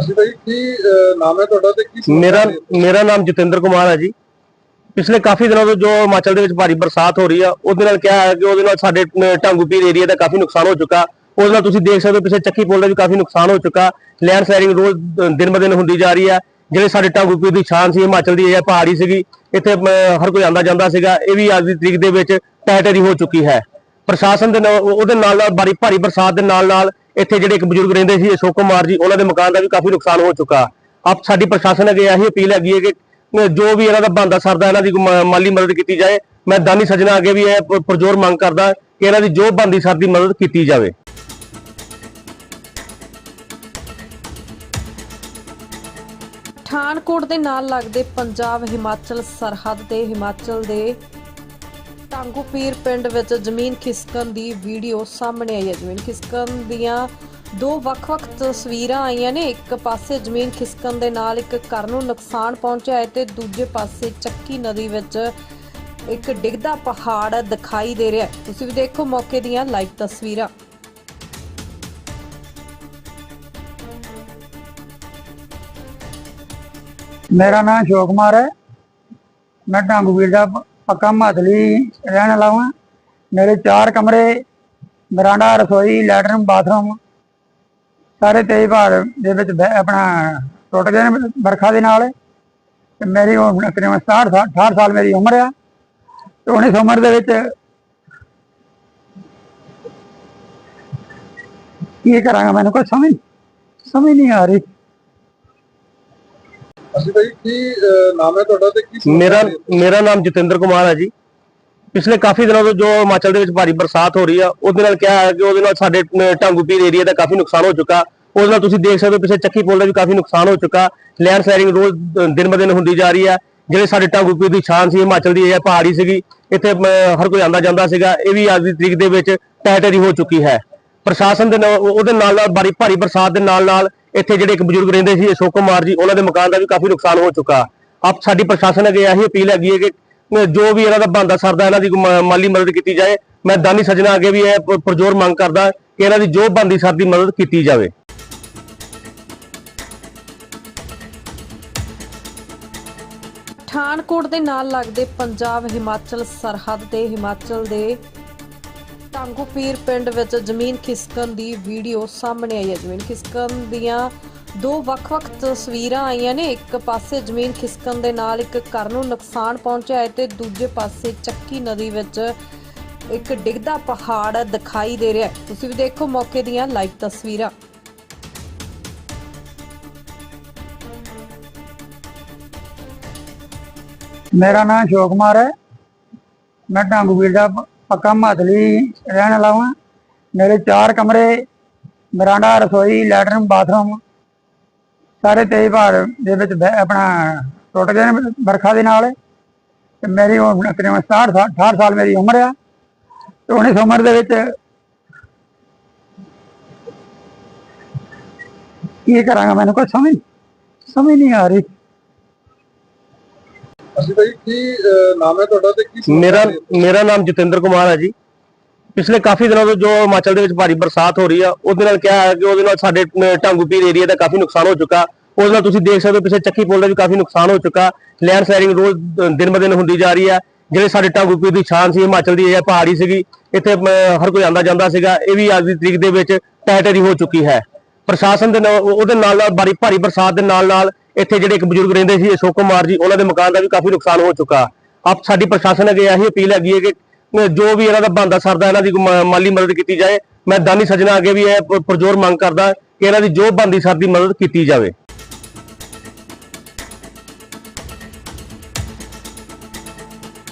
ਅਸੀਂ ਭਾਈ ਕੀ ਅਹ, ਨਾਮ ਹੈ ਤੁਹਾਡਾ ਤੇ ਕੀ ਸਮੱਸਿਆ ਮੇਰਾ ਹੈ? ਮੇਰਾ ਨਾਮ ਜਤਿੰਦਰ ਕੁਮਾਰ ਹੈ ਜੀ। ਪਿਛਲੇ ਕਾਫੀ ਦਿਨਾਂ ਤੋਂ ਜੋ ਹਿਮਾਚਲ ਦੇ ਵਿੱਚ ਭਾਰੀ ਬਰਸਾਤ ਹੋ ਰਹੀ ਆ ਉਹਦੇ ਨਾਲ ਕਿਹਾ ਹੈ ਕਿ ਉਹਦੇ ਨਾਲ ਸਾਡੇ ਅਹ, ਢਾਂਗੂ ਪੀਰ ਏਰੀਆ ਦਾ ਕਾਫੀ ਨੁਕਸਾਨ ਹੋ ਚੁੱਕਾ। ਉਹਦੇ ਨਾਲ ਤੁਸੀਂ ਦੇਖ ਸਕਦੇ ਹੋ ਪਿੱਛੇ ਚੱਕੀ ਪੁਲ ਦਾ ਵੀ ਕਾਫੀ ਨੁਕਸਾਨ ਹੋ ਚੁੱਕਾ। ਲੈਂਡ ਸਲਾਈਡਿੰਗ ਰੋਜ਼ ਦਿਨ ਬ ਦਿਨ ਹੁੰਦੀ ਜਾ ਰਹੀ ਹੈ ਜਿਹੜੇ ਸਾਡੇ ਢਾਂਗੂ ਪੀਰ ਦੀ ਸ਼ਾਨ ਸੀ ਹਿਮਾਚਲ ਦੀ ਇਹ ਪਹਾੜੀ ਸੀਗੀ ਇੱਥੇ ਹਰ ਕੋਈ ਆਂਦਾ ਜਾਂਦਾ ਸੀਗਾ। ਇਹ ਵੀ ਅੱਜ ਦੀ ਤਰੀਕ ਦੇ ਵਿੱਚ ਟੈਟਰੀ ਹੋ ਚੁੱਕੀ ਹੈ। ਪ੍ਰਸ਼ਾਸਨ ਦੇ ਨਾਲ ਉਹਦੇ ਨਾਲ ਨਾਲ ਭਾਰੀ ਭਾਰੀ ਬਰਸਾਤ ਦੇ ਨਾਲ ਨਾਲ ਇੱਥੇ ਜਿਹੜੇ ਇੱਕ ਬਜ਼ੁਰਗ ਰਹਿੰਦੇ ਸੀ ਅਸ਼ੋਕ ਕੁਮਾਰ ਜੀ ਉਹਨਾਂ ਦੇ ਮਕਾਨ ਦਾ ਵੀ ਕਾਫੀ ਨੁਕਸਾਨ ਹੋ ਚੁੱਕਾ। ਆਪ ਸਾਡੀ ਪ੍ਰਸ਼ਾਸਨ ਅੱਗੇ ਇਹੀ ਅਪੀਲ ਹੈਗੀ ਹੈ ਕਿ ਜੋ ਵੀ ਇਹਨਾਂ ਦਾ ਬੰਦਾ ਸਰਦਾ, ਇਹਨਾਂ ਦੀ ਮਾਲੀ ਮਦਦ ਕੀਤੀ ਜਾਏ, ਮੈਂ ਦਾਨੀ ਸੱਜਣਾ ਅੱਗੇ ਵੀ ਇਹ ਪ- ਮੰਗ ਕਰਦਾ ਕਿ ਇਹਨਾਂ ਦੀ ਜੋ ਬੰਦੀ ਸਰਦੀ ਮਦਦ ਕੀਤੀ ਜਾਵੇ। ਪਠਾਨਕੋਟ ਦੇ ਨਾਲ ਲੱਗਦੇ ਪੰਜਾਬ ਹਿਮਾਚਲ ਸਰਹੱਦ ਤੇ ਹਿਮਾਚਲ ਦੇ ਟਾਂਗੂ ਪੀਰ ਪਿੰਡ ਵਿੱਚ ਜ਼ਮੀਨ ਖਿਸਕਣ ਦੀ ਵੀਡੀਓ ਸਾਹਮਣੇ ਆਈ ਹੈ। ਜ਼ਮੀਨ ਖਿਸਕਣ ਦੀਆਂ ਦੋ ਵੱਖ-ਵੱਖ ਤਸਵੀਰਾਂ ਆਈਆਂ ਨੇ। ਇੱਕ ਪਾਸੇ ਜ਼ਮੀਨ ਖਿਸਕਣ ਦੇ ਨਾਲ ਇੱਕ ਘਰ ਨੂੰ ਨੁਕਸਾਨ ਪਹੁੰਚਿਆ ਹੈ ਤੇ ਦੂਜੇ ਪਾਸੇ ਚੱਕੀ ਨਦੀ ਵਿੱਚ ਇੱਕ ਡਿੱਗਦਾ ਪਹਾੜ ਦਿਖਾਈ ਦੇ ਰਿਹਾ ਹੈ। ਤੁਸੀਂ ਵੀ ਦੇਖੋ ਮੌਕੇ ਦੀਆਂ ਲਾਈਵ ਤਸਵੀਰਾਂ। ਮੇਰਾ ਨਾਮ ਅਸ਼ੋਕ ਕੁਮਾਰ ਹੈ। ਮੈਂ ਢਾਂਗੂਵੀਰ ਦਾ ਪੱਕਾ ਮਾਤਲੀ ਰਹਿਣ ਵਾਲਾ ਹਾਂ। ਮੇਰੇ ਚਾਰ ਕਮਰੇ, ਬਰਾਂਡਾ, ਰਸੋਈ ਲੈਟਰਨ ਬਾਥਰੂਮ ਸਾਰੇ ਤੇਈ ਭਾਰ ਦੇ ਵਿੱਚ ਬਹਿ- ਆਪਣਾ ਟੁੱਟ ਗਏ ਨੇ ਵਰਖਾ ਦੇ ਨਾਲ। ਤੇ ਮੇਰੀ ਉਮਰ ਤਕਰੀਬਨ 60 ਸਾਲ 68 ਸਾਲ ਮੇਰੀ ਉਮਰ ਆ। ਤੇ ਹੁਣ ਇਸ ਉਮਰ ਦੇ ਵਿੱਚ ਕੀ ਕਰਾਂਗਾ ਮੈਨੂੰ ਕੋਈ ਸਮਝ ਸਮਝ ਨਹੀਂ ਆ ਰਹੀ। ਅਸੀਂ ਭਾਈ ਕੀ ਅਹ, ਨਾਮ ਹੈ ਤੁਹਾਡਾ ਤੇ ਕੀ ਸਮੱਸਿਆ ਮੇਰਾ ਹੈ? ਮੇਰਾ ਨਾਮ ਜਤਿੰਦਰ ਕੁਮਾਰ ਹੈ ਜੀ। ਪਿਛਲੇ ਕਾਫੀ ਦਿਨਾਂ ਤੋਂ ਜੋ ਹਿਮਾਚਲ ਦੇ ਵਿੱਚ ਭਾਰੀ ਬਰਸਾਤ ਹੋ ਰਹੀ ਆ ਉਹਦੇ ਨਾਲ ਕਿਹਾ ਹੈ ਕਿ ਉਹਦੇ ਨਾਲ ਸਾਡੇ ਅਹ, ਢਾਂਗੂ ਪੀਰ ਏਰੀਆ ਦਾ ਕਾਫੀ ਨੁਕਸਾਨ ਹੋ ਚੁੱਕਾ। ਉਹਦੇ ਨਾਲ ਤੁਸੀਂ ਦੇਖ ਸਕਦੇ ਹੋ ਪਿਛਲੇ ਚੱਕੀ ਪੁਲ ਦਾ ਵੀ ਕਾਫੀ ਨੁਕਸਾਨ ਹੋ ਚੁੱਕਾ। ਲੈਂਡ ਸਲਾਈਡਿੰਗ ਰੋਜ਼ ਦਿਨ ਬ ਦਿਨ ਹੁੰਦੀ ਜਾ ਰਹੀ ਹੈ ਜਿਹੜੇ ਸਾਡੇ ਢਾਂਗੂ ਪੀਰ ਦੀ ਛਾਨ ਸੀ ਹਿਮਾਚਲ ਦੀ ਇਹ ਪਹਾੜੀ ਸੀਗੀ ਇੱਥੇ ਹਰ ਕੋਈ ਆਂਦਾ ਜਾਂਦਾ ਸੀਗਾ। ਇਹ ਵੀ ਅੱਜ ਦੀ ਤਰੀਕ ਦੇ ਵਿੱਚ ਟੈਟਰੀ ਹੋ ਚੁੱਕੀ ਹੈ। ਪ੍ਰਸ਼ਾਸਨ ਦੇ ਨਾਲ ਉਹਦੇ ਨਾਲ ਨਾਲ ਬਾਰੀ ਭਾਰੀ ਬਰਸਾਤ ਦੇ ਨਾਲ ਨਾਲ ਇੱਥੇ ਜਿਹੜੇ ਇੱਕ ਬਜ਼ੁਰਗ ਰਹਿੰਦੇ ਸੀ ਅਸ਼ੋਕ ਕੁਮਾਰ ਜੀ ਉਹਨਾਂ ਦੇ ਮਕਾਨ ਦਾ ਵੀ ਕਾਫੀ ਨੁਕਸਾਨ ਹੋ ਚੁੱਕਾ। ਆਪ ਸਾਡੀ ਪ੍ਰਸ਼ਾਸਨ ਅੱਗੇ ਇਹੀ ਅਪੀਲ ਹੈਗੀ ਹੈ ਕਿ ਜੋ ਵੀ ਇਹਨਾਂ ਦਾ ਬੰਦਾ ਸਰਦਾ, ਇਹਨਾਂ ਦੀ ਮਾਲੀ ਮਦਦ ਕੀਤੀ ਜਾਏ, ਮੈਂ ਦਾਨੀ ਸੱਜਣਾ ਅੱਗੇ ਵੀ ਇਹ ਪ- ਮੰਗ ਕਰਦਾ ਕਿ ਇਹਨਾਂ ਦੀ ਜੋ ਬੰਦੀ ਸਰਦੀ ਮਦਦ ਕੀਤੀ ਜਾਵੇ। ਪਠਾਨਕੋਟ ਦੇ ਨਾਲ ਲੱਗਦੇ ਪੰਜਾਬ ਹਿਮਾਚਲ ਸਰਹੱਦ ਤੇ ਹਿਮਾਚਲ ਦੇ ਟਾਂਗੂ ਪੀਰ ਪਿੰਡ ਵਿੱਚ ਜ਼ਮੀਨ ਖਿਸਕਣ ਦੀ ਵੀਡੀਓ ਸਾਹਮਣੇ ਆਈ ਹੈ। ਜ਼ਮੀਨ ਖਿਸਕਣ ਦੀਆਂ ਦੋ ਵੱਖ-ਵੱਖ ਤਸਵੀਰਾਂ ਆਈਆਂ ਨੇ। ਇੱਕ ਪਾਸੇ ਜ਼ਮੀਨ ਖਿਸਕਣ ਦੇ ਨਾਲ ਇੱਕ ਘਰ ਨੂੰ ਨੁਕਸਾਨ ਪਹੁੰਚਿਆ ਹੈ ਤੇ ਦੂਜੇ ਪਾਸੇ ਚੱਕੀ ਨਦੀ ਵਿੱਚ ਇੱਕ ਡਿੱਗਦਾ ਪਹਾੜ ਦਿਖਾਈ ਦੇ ਰਿਹਾ ਹੈ। ਤੁਸੀਂ ਵੀ ਦੇਖੋ ਮੌਕੇ ਦੀਆਂ ਲਾਈਵ ਤਸਵੀਰਾਂ। ਮੇਰਾ ਨਾਮ ਅਸ਼ੋਕ ਕੁਮਾਰ ਹੈ। ਮੈਂ ਢਾਂਗੂਵੀਰ ਦਾ ਪੱਕਾ ਮਾਤਲੀ ਰਹਿਣ ਵਾਲਾ ਹਾਂ। ਮੇਰੇ ਚਾਰ ਕਮਰੇ, ਬਰਾਂਡਾ, ਰਸੋਈ ਲੈਟਰਨ ਬਾਥਰੂਮ ਸਾਰੇ ਤੇਈ ਭਾਰ ਦੇ ਵਿੱਚ ਬਹਿ- ਆਪਣਾ ਟੁੱਟ ਗਏ ਨੇ ਵਰਖਾ ਦੇ ਨਾਲ। ਤੇ ਮੇਰੀ ਉਮਰ ਤਕਰੀਬਨ 60 ਸਾਲ 68 ਸਾਲ ਮੇਰੀ ਉਮਰ ਆ। ਤੇ ਹੁਣ ਇਸ ਉਮਰ ਦੇ ਵਿੱਚ ਕੀ ਕਰਾਂਗਾ ਮੈਨੂੰ ਕੋਈ ਸਮਝ ਸਮਝ ਨਹੀਂ ਆ ਰਹੀ। ਅਸੀਂ ਭਾਈ ਕੀ ਅਹ, ਨਾਮ ਹੈ ਤੁਹਾਡਾ ਤੇ ਕੀ ਸਮੱਸਿਆ ਮੇਰਾ ਹੈ? ਮੇਰਾ ਨਾਮ ਜਤਿੰਦਰ ਕੁਮਾਰ ਹੈ ਜੀ। ਪਿਛਲੇ ਕਾਫੀ ਦਿਨਾਂ ਤੋਂ ਜੋ ਹਿਮਾਚਲ ਦੇ ਵਿੱਚ ਭਾਰੀ ਬਰਸਾਤ ਹੋ ਰਹੀ ਆ ਉਹਦੇ ਨਾਲ ਕਿਹਾ ਹੈ ਕਿ ਉਹਦੇ ਨਾਲ ਸਾਡੇ ਅਹ, ਢਾਂਗੂ ਪੀਰ ਏਰੀਆ ਦਾ ਕਾਫੀ ਨੁਕਸਾਨ ਹੋ ਚੁੱਕਾ। ਉਹਦੇ ਨਾਲ ਤੁਸੀਂ ਦੇਖ ਸਕਦੇ ਹੋ ਪਿੱਛੇ ਚੱਕੀ ਪੁਲ ਦਾ ਵੀ ਕਾਫੀ ਨੁਕਸਾਨ ਹੋ ਚੁੱਕਾ। ਲੈਂਡ ਸਲਾਈਡਿੰਗ ਰੋਜ਼ ਦਿਨ ਬ ਦਿਨ ਹੁੰਦੀ ਜਾ ਰਹੀ ਹੈ ਜਿਹੜੇ ਸਾਡੇ ਢਾਂਗੂ ਪੀਰ ਦੀ ਛਾਨ ਸੀ ਹਿਮਾਚਲ ਦੀ ਇਹ ਪਹਾੜੀ ਸੀਗੀ ਇੱਥੇ ਹਰ ਕੋਈ ਆਂਦਾ ਜਾਂਦਾ ਸੀਗਾ। ਇਹ ਵੀ ਅੱਜ ਦੀ ਤਰੀਕ ਦੇ ਵਿੱਚ ਟੈਟਰੀ ਹੋ ਚੁੱਕੀ ਹੈ। ਪ੍ਰਸ਼ਾਸਨ ਦੇ ਨਾਲ ਉਹਦੇ ਨਾਲ ਨਾਲ ਭਾਰੀ ਭਾਰੀ ਬਰਸਾਤ ਦੇ ਨਾਲ ਨਾਲ ਇੱਥੇ ਜਿਹੜੇ ਇੱਕ ਬਜ਼ੁਰਗ ਰਹਿੰਦੇ ਸੀ ਅਸ਼ੋਕ ਕੁਮਾਰ ਜੀ ਉਹਨਾਂ ਦੇ ਮਕਾਨ ਦਾ ਵੀ ਕਾਫੀ ਨੁਕਸਾਨ ਹੋ ਚੁੱਕਾ। ਆਪ ਸਾਡੀ ਪ੍ਰਸ਼ਾਸਨ ਅੱਗੇ ਇਹੀ ਅਪੀਲ ਹੈਗੀ ਹੈ ਕਿ ਜੋ ਵੀ ਇਹਨਾਂ ਦਾ ਬੰਦਾ ਸਰਦਾ, ਇਹਨਾਂ ਦੀ ਮਾਲੀ ਮਦਦ ਕੀਤੀ ਜਾਏ, ਮੈਂ ਦਾਨੀ ਸੱਜਣਾ ਅੱਗੇ ਵੀ ਇਹ ਪ- ਮੰਗ ਕਰਦਾ ਕਿ ਇਹਨਾਂ ਦੀ ਜੋ ਬੰਦੀ ਸਰਦੀ ਮਦਦ ਕੀਤੀ ਜਾਵੇ।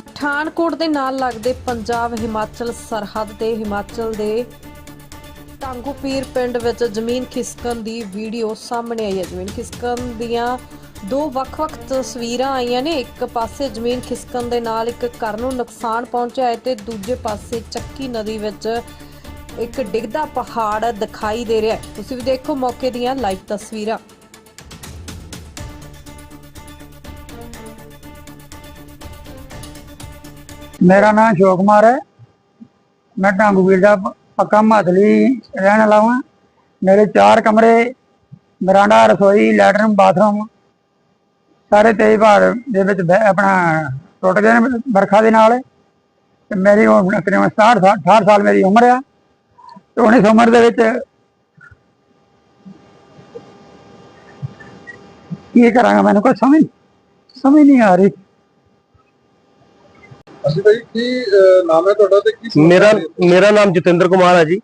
ਪਠਾਨਕੋਟ ਦੇ ਨਾਲ ਲੱਗਦੇ ਪੰਜਾਬ ਹਿਮਾਚਲ ਸਰਹੱਦ ਤੇ ਹਿਮਾਚਲ ਦੇ ਟਾਂਗੂ ਪਿੰਡ ਵਿੱਚ ਜ਼ਮੀਨ ਖਿਸਕਣ ਦੀ ਵੀਡੀਓ ਸਾਹਮਣੇ ਆਈ ਹੈ। ਜ਼ਮੀਨ ਖਿਸਕਣ ਦੀਆਂ ਦੋ ਵੱਖ-ਵੱਖ ਤਸਵੀਰਾਂ ਆਈਆਂ ਨੇ। ਇੱਕ ਪਾਸੇ ਜ਼ਮੀਨ ਖਿਸਕਣ ਦੇ ਨਾਲ ਇੱਕ ਘਰ ਨੂੰ ਨੁਕਸਾਨ ਪਹੁੰਚਿਆ ਹੈ ਤੇ ਦੂਜੇ ਪਾਸੇ ਚੱਕੀ ਨਦੀ ਵਿੱਚ ਇੱਕ ਡਿੱਗਦਾ ਪਹਾੜ ਦਿਖਾਈ ਦੇ ਰਿਹਾ ਹੈ। ਤੁਸੀਂ ਵੀ ਦੇਖੋ ਮੌਕੇ ਦੀਆਂ ਲਾਈਵ ਤਸਵੀਰਾਂ। ਮੇਰਾ ਨਾਮ ਅਸ਼ੋਕ ਕੁਮਾਰ ਹੈ। ਮੈਂ ਢਾਂਗੂਵੀਰ ਦਾ ਪ- ਪੱਕਾ ਮਾਤਲੀ ਰਹਿਣ ਵਾਲਾ ਹਾਂ। ਮੇਰੇ ਚਾਰ ਕਮਰੇ, ਬਰਾਂਡਾ, ਰਸੋਈ ਲੈਟਰਨ ਬਾਥਰੂਮ ਸਾਰੇ ਤੇਈ ਭਾਰ ਦੇ ਵਿੱਚ ਬਹਿ- ਆਪਣਾ ਟੁੱਟ ਗਏ ਨੇ ਵਰਖਾ ਦੇ ਨਾਲ। ਤੇ ਮੇਰੀ ਉਮਰ ਤਕਰੀਬਨ 60 ਸਾਲ 68 ਸਾਲ ਮੇਰੀ ਉਮਰ ਆ। ਤੇ ਹੁਣ ਇਸ ਉਮਰ ਦੇ ਵਿੱਚ ਕੀ ਕਰਾਂਗਾ ਮੈਨੂੰ ਕੋਈ ਸਮਝ ਸਮਝ ਨਹੀਂ ਆ ਰਹੀ। ਅਸੀਂ ਭਾਈ ਕੀ ਅਹ, ਨਾਮ ਹੈ ਤੁਹਾਡਾ ਤੇ ਕੀ ਸਮੱਸਿਆ ਮੇਰਾ ਹੈ? ਮੇਰਾ ਨਾਮ ਜਤਿੰਦਰ ਕੁਮਾਰ ਹੈ ਜੀ।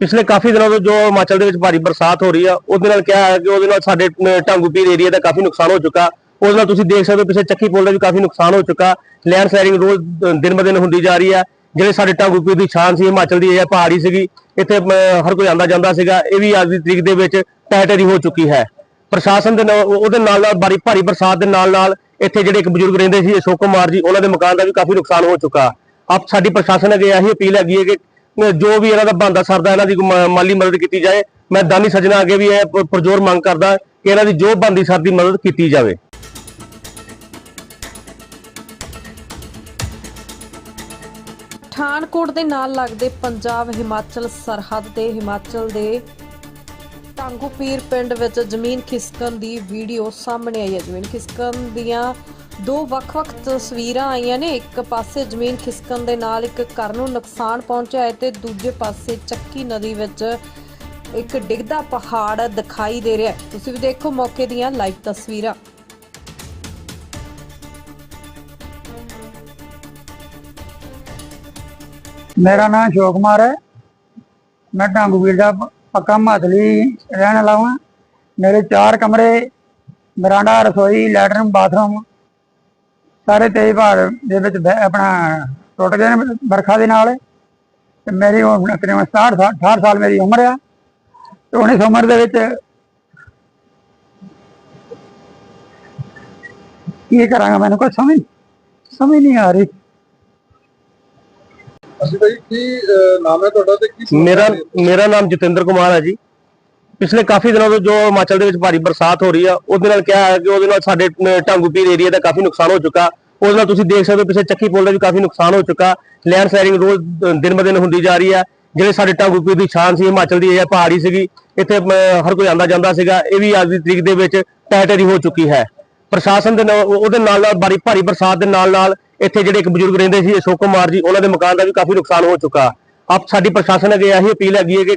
ਪਿਛਲੇ ਕਾਫੀ ਦਿਨਾਂ ਤੋਂ ਜੋ ਹਿਮਾਚਲ ਦੇ ਵਿੱਚ ਭਾਰੀ ਬਰਸਾਤ ਹੋ ਰਹੀ ਆ ਉਹਦੇ ਨਾਲ ਕਿਹਾ ਹੈ ਕਿ ਉਹਦੇ ਨਾਲ ਸਾਡੇ ਅਹ, ਢਾਂਗੂ ਪੀਰ ਏਰੀਆ ਦਾ ਕਾਫੀ ਨੁਕਸਾਨ ਹੋ ਚੁੱਕਾ। ਉਹਦੇ ਨਾਲ ਤੁਸੀਂ ਦੇਖ ਸਕਦੇ ਹੋ ਪਿਛਲੇ ਚੱਕੀ ਪੁਲ ਦਾ ਵੀ ਕਾਫੀ ਨੁਕਸਾਨ ਹੋ ਚੁੱਕਾ। ਲੈਂਡ ਸਲਾਈਡਿੰਗ ਰੋਜ਼ ਦਿਨ ਬ ਦਿਨ ਹੁੰਦੀ ਜਾ ਰਹੀ ਹੈ ਜਿਹੜੇ ਸਾਡੇ ਢਾਂਗੂ ਪੀਰ ਦੀ ਛਾਨ ਸੀ ਹਿਮਾਚਲ ਦੀ ਇਹ ਪਹਾੜੀ ਸੀਗੀ ਇੱਥੇ ਹਰ ਕੋਈ ਆਂਦਾ ਜਾਂਦਾ ਸੀਗਾ। ਇਹ ਵੀ ਅੱਜ ਦੀ ਤਰੀਕ ਦੇ ਵਿੱਚ ਟੈਟਰੀ ਹੋ ਚੁੱਕੀ ਹੈ। ਪ੍ਰਸ਼ਾਸਨ ਦੇ ਨਾਲ ਉਹਦੇ ਨਾਲ ਨਾਲ ਭਾਰੀ ਭਾਰੀ ਬਰਸਾਤ ਦੇ ਨਾਲ ਨਾਲ ਇੱਥੇ ਜਿਹੜੇ ਇੱਕ ਬਜ਼ੁਰਗ ਰਹਿੰਦੇ ਸੀ ਅਸ਼ੋਕ ਕੁਮਾਰ ਜੀ ਉਹਨਾਂ ਦੇ ਮਕਾਨ ਦਾ ਵੀ ਕਾਫੀ ਨੁਕਸਾਨ ਹੋ ਚੁੱਕਾ। ਆਪ ਸਾਡੀ ਪ੍ਰਸ਼ਾਸਨ ਅੱਗੇ ਇਹੀ ਅਪੀਲ ਹੈਗੀ ਹੈ ਕਿ ਜੋ ਵੀ ਇਹਨਾਂ ਦਾ ਬੰਦਾ ਸਰਦਾ, ਇਹਨਾਂ ਦੀ ਮਾਲੀ ਮਦਦ ਕੀਤੀ ਜਾਏ, ਮੈਂ ਦਾਨੀ ਸੱਜਣਾ ਅੱਗੇ ਵੀ ਇਹ ਪ- ਮੰਗ ਕਰਦਾ ਕਿ ਇਹਨਾਂ ਦੀ ਜੋ ਬੰਦੀ ਸਰਦੀ ਮਦਦ ਕੀਤੀ ਜਾਵੇ। ਪਠਾਨਕੋਟ ਦੇ ਨਾਲ ਲੱਗਦੇ ਪੰਜਾਬ ਹਿਮਾਚਲ ਸਰਹੱਦ ਤੇ ਹਿਮਾਚਲ ਦੇ ਟਾਂਗੂ ਪੀਰ ਪਿੰਡ ਵਿੱਚ ਜ਼ਮੀਨ ਖਿਸਕਣ ਦੀ ਵੀਡੀਓ ਸਾਹਮਣੇ ਆਈ ਹੈ। ਜ਼ਮੀਨ ਖਿਸਕਣ ਦੀਆਂ ਦੋ ਵੱਖ-ਵੱਖ ਤਸਵੀਰਾਂ ਆਈਆਂ ਨੇ। ਇੱਕ ਪਾਸੇ ਜ਼ਮੀਨ ਖਿਸਕਣ ਦੇ ਨਾਲ ਇੱਕ ਘਰ ਨੂੰ ਨੁਕਸਾਨ ਪਹੁੰਚਿਆ ਹੈ ਤੇ ਦੂਜੇ ਪਾਸੇ ਚੱਕੀ ਨਦੀ ਵਿੱਚ ਇੱਕ ਡਿੱਗਦਾ ਪਹਾੜ ਦਿਖਾਈ ਦੇ ਰਿਹਾ ਹੈ। ਤੁਸੀਂ ਵੀ ਦੇਖੋ ਮੌਕੇ ਦੀਆਂ ਲਾਈਵ ਤਸਵੀਰਾਂ। ਮੇਰਾ ਨਾਮ ਅਸ਼ੋਕ ਕੁਮਾਰ ਹੈ। ਮੈਂ ਢਾਂਗੂਵੀਰ ਦਾ ਪੱਕਾ ਮਾਤਲੀ ਰਹਿਣ ਵਾਲਾ ਹਾਂ। ਮੇਰੇ ਚਾਰ ਕਮਰੇ, ਬਰਾਂਡਾ, ਰਸੋਈ ਲੈਟਰਨ ਬਾਥਰੂਮ ਸਾਰੇ ਤੇਜ਼ ਭਾਰ ਦੇ ਵਿੱਚ ਬਹਿ- ਆਪਣਾ ਟੁੱਟ ਗਏ ਨੇ ਬਰਖਾ ਦੇ ਨਾਲ। ਤੇ ਮੇਰੀ ਹੁਣ ਤਕਰੀਬਨ 67 ਸਾਲ 68 ਸਾਲ ਮੇਰੀ ਉਮਰ ਆ। ਤੇ ਹੁਣ ਇਸ ਉਮਰ ਦੇ ਵਿੱਚ ਕੀ ਕਰਾਂਗਾ ਮੈਨੂੰ ਕੋਈ ਸਮਝ ਸਮਝ ਨਹੀਂ ਆ ਰਹੀ। ਅਸੀਂ ਭਾਈ ਕੀ ਅਹ, ਨਾਮ ਹੈ ਤੁਹਾਡਾ ਤੇ ਕੀ ਸਮੱਸਿਆ ਮੇਰਾ ਹੈ? ਮੇਰਾ ਨਾਮ ਜਤਿੰਦਰ ਕੁਮਾਰ ਹੈ ਜੀ। ਪਿਛਲੇ ਕਾਫੀ ਦਿਨਾਂ ਤੋਂ ਜੋ ਹਿਮਾਚਲ ਦੇ ਵਿੱਚ ਭਾਰੀ ਬਰਸਾਤ ਹੋ ਰਹੀ ਆ ਉਹਦੇ ਨਾਲ ਕਿਹਾ ਹੈ ਕਿ ਉਹਦੇ ਨਾਲ ਸਾਡੇ ਅਹ, ਢਾਂਗੂ ਪੀਰ ਏਰੀਆ ਦਾ ਕਾਫੀ ਨੁਕਸਾਨ ਹੋ ਚੁੱਕਾ। ਉਹਦੇ ਨਾਲ ਤੁਸੀਂ ਦੇਖ ਸਕਦੇ ਹੋ ਪਿਛਲੇ ਚੱਕੀ ਪੁਲ ਦਾ ਵੀ ਕਾਫੀ ਨੁਕਸਾਨ ਹੋ ਚੁੱਕਾ। ਲੈਂਡ ਸਲਾਈਡਿੰਗ ਰੋਜ਼ ਦਿਨ ਬ ਦਿਨ ਹੁੰਦੀ ਜਾ ਰਹੀ ਆ। ਜਿਹੜੇ ਸਾਡੇ ਢਾਂਗੂ ਪੀਰ ਦੀ ਛਾਨ ਸੀ ਹਿਮਾਚਲ ਦੀ ਇਹ ਪਹਾੜੀ ਸੀਗੀ ਇੱਥੇ ਹਰ ਕੋਈ ਆਂਦਾ ਜਾਂਦਾ ਸੀਗਾ। ਇਹ ਵੀ ਅੱਜ ਦੀ ਤਰੀਕ ਦੇ ਵਿੱਚ ਟੈਟਰੀ ਹੋ ਚੁੱਕੀ ਹੈ। ਪ੍ਰਸ਼ਾਸਨ ਦੇ ਨਾਲ ਉਹਦੇ ਨਾਲ ਨਾਲ ਭਾਰੀ ਭਾਰੀ ਬਰਸਾਤ ਦੇ ਨਾਲ ਨਾਲ ਇੱਥੇ ਜਿਹੜੇ ਇੱਕ ਬਜ਼ੁਰਗ ਰਹਿੰਦੇ ਸੀ ਅਸ਼ੋਕ ਕੁਮਾਰ ਜੀ ਉਹਨਾਂ ਦੇ ਮਕਾਨ ਦਾ ਵੀ ਕਾਫੀ ਨੁਕਸਾਨ ਹੋ ਚੁੱਕਾ। ਆਪ ਸਾਡੀ ਪ੍ਰਸ਼ਾਸਨ ਅੱਗੇ ਇਹੀ ਅਪੀਲ ਹੈਗੀ ਹੈ ਕਿ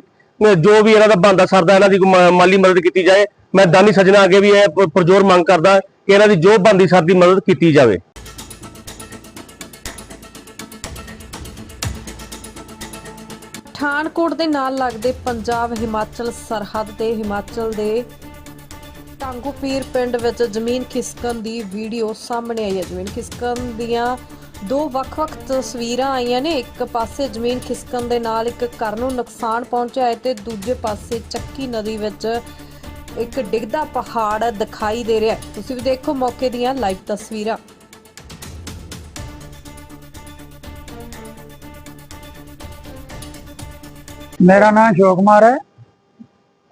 ਜੋ ਵੀ ਇਹਨਾਂ ਦਾ ਬੰਦਾ ਸਰਦਾ, ਇਹਨਾਂ ਦੀ ਮਾਲੀ ਮਦਦ ਕੀਤੀ ਜਾਏ, ਮੈਂ ਦਾਨੀ ਸੱਜਣਾ ਅੱਗੇ ਵੀ ਇਹ ਪ- ਮੰਗ ਕਰਦਾ ਕਿ ਇਹਨਾਂ ਦੀ ਜੋ ਬੰਦੀ ਸਰਦੀ ਮਦਦ ਕੀਤੀ ਜਾਵੇ। ਪਠਾਨਕੋਟ ਦੇ ਨਾਲ ਲੱਗਦੇ ਪੰਜਾਬ ਹਿਮਾਚਲ ਸਰਹੱਦ ਤੇ ਹਿਮਾਚਲ ਦੇ ਟਾਂਗੂ ਪੀਰ ਪਿੰਡ ਵਿੱਚ ਜ਼ਮੀਨ ਖਿਸਕਣ ਦੀ ਵੀਡੀਓ ਸਾਹਮਣੇ ਆਈ ਹੈ। ਜ਼ਮੀਨ ਖਿਸਕਣ ਦੀਆਂ ਦੋ ਵੱਖ-ਵੱਖ ਤਸਵੀਰਾਂ ਆਈਆਂ ਨੇ। ਇੱਕ ਪਾਸੇ ਜ਼ਮੀਨ ਖਿਸਕਣ ਦੇ ਨਾਲ ਇੱਕ ਘਰ ਨੂੰ ਨੁਕਸਾਨ ਪਹੁੰਚਿਆ ਹੈ ਤੇ ਦੂਜੇ ਪਾਸੇ ਚੱਕੀ ਨਦੀ ਵਿੱਚ ਇੱਕ ਡਿੱਗਦਾ ਪਹਾੜ ਦਿਖਾਈ ਦੇ ਰਿਹਾ ਹੈ। ਤੁਸੀਂ ਵੀ ਦੇਖੋ ਮੌਕੇ ਦੀਆਂ ਲਾਈਵ ਤਸਵੀਰਾਂ। ਮੇਰਾ ਨਾਮ ਅਸ਼ੋਕ ਕੁਮਾਰ ਹੈ।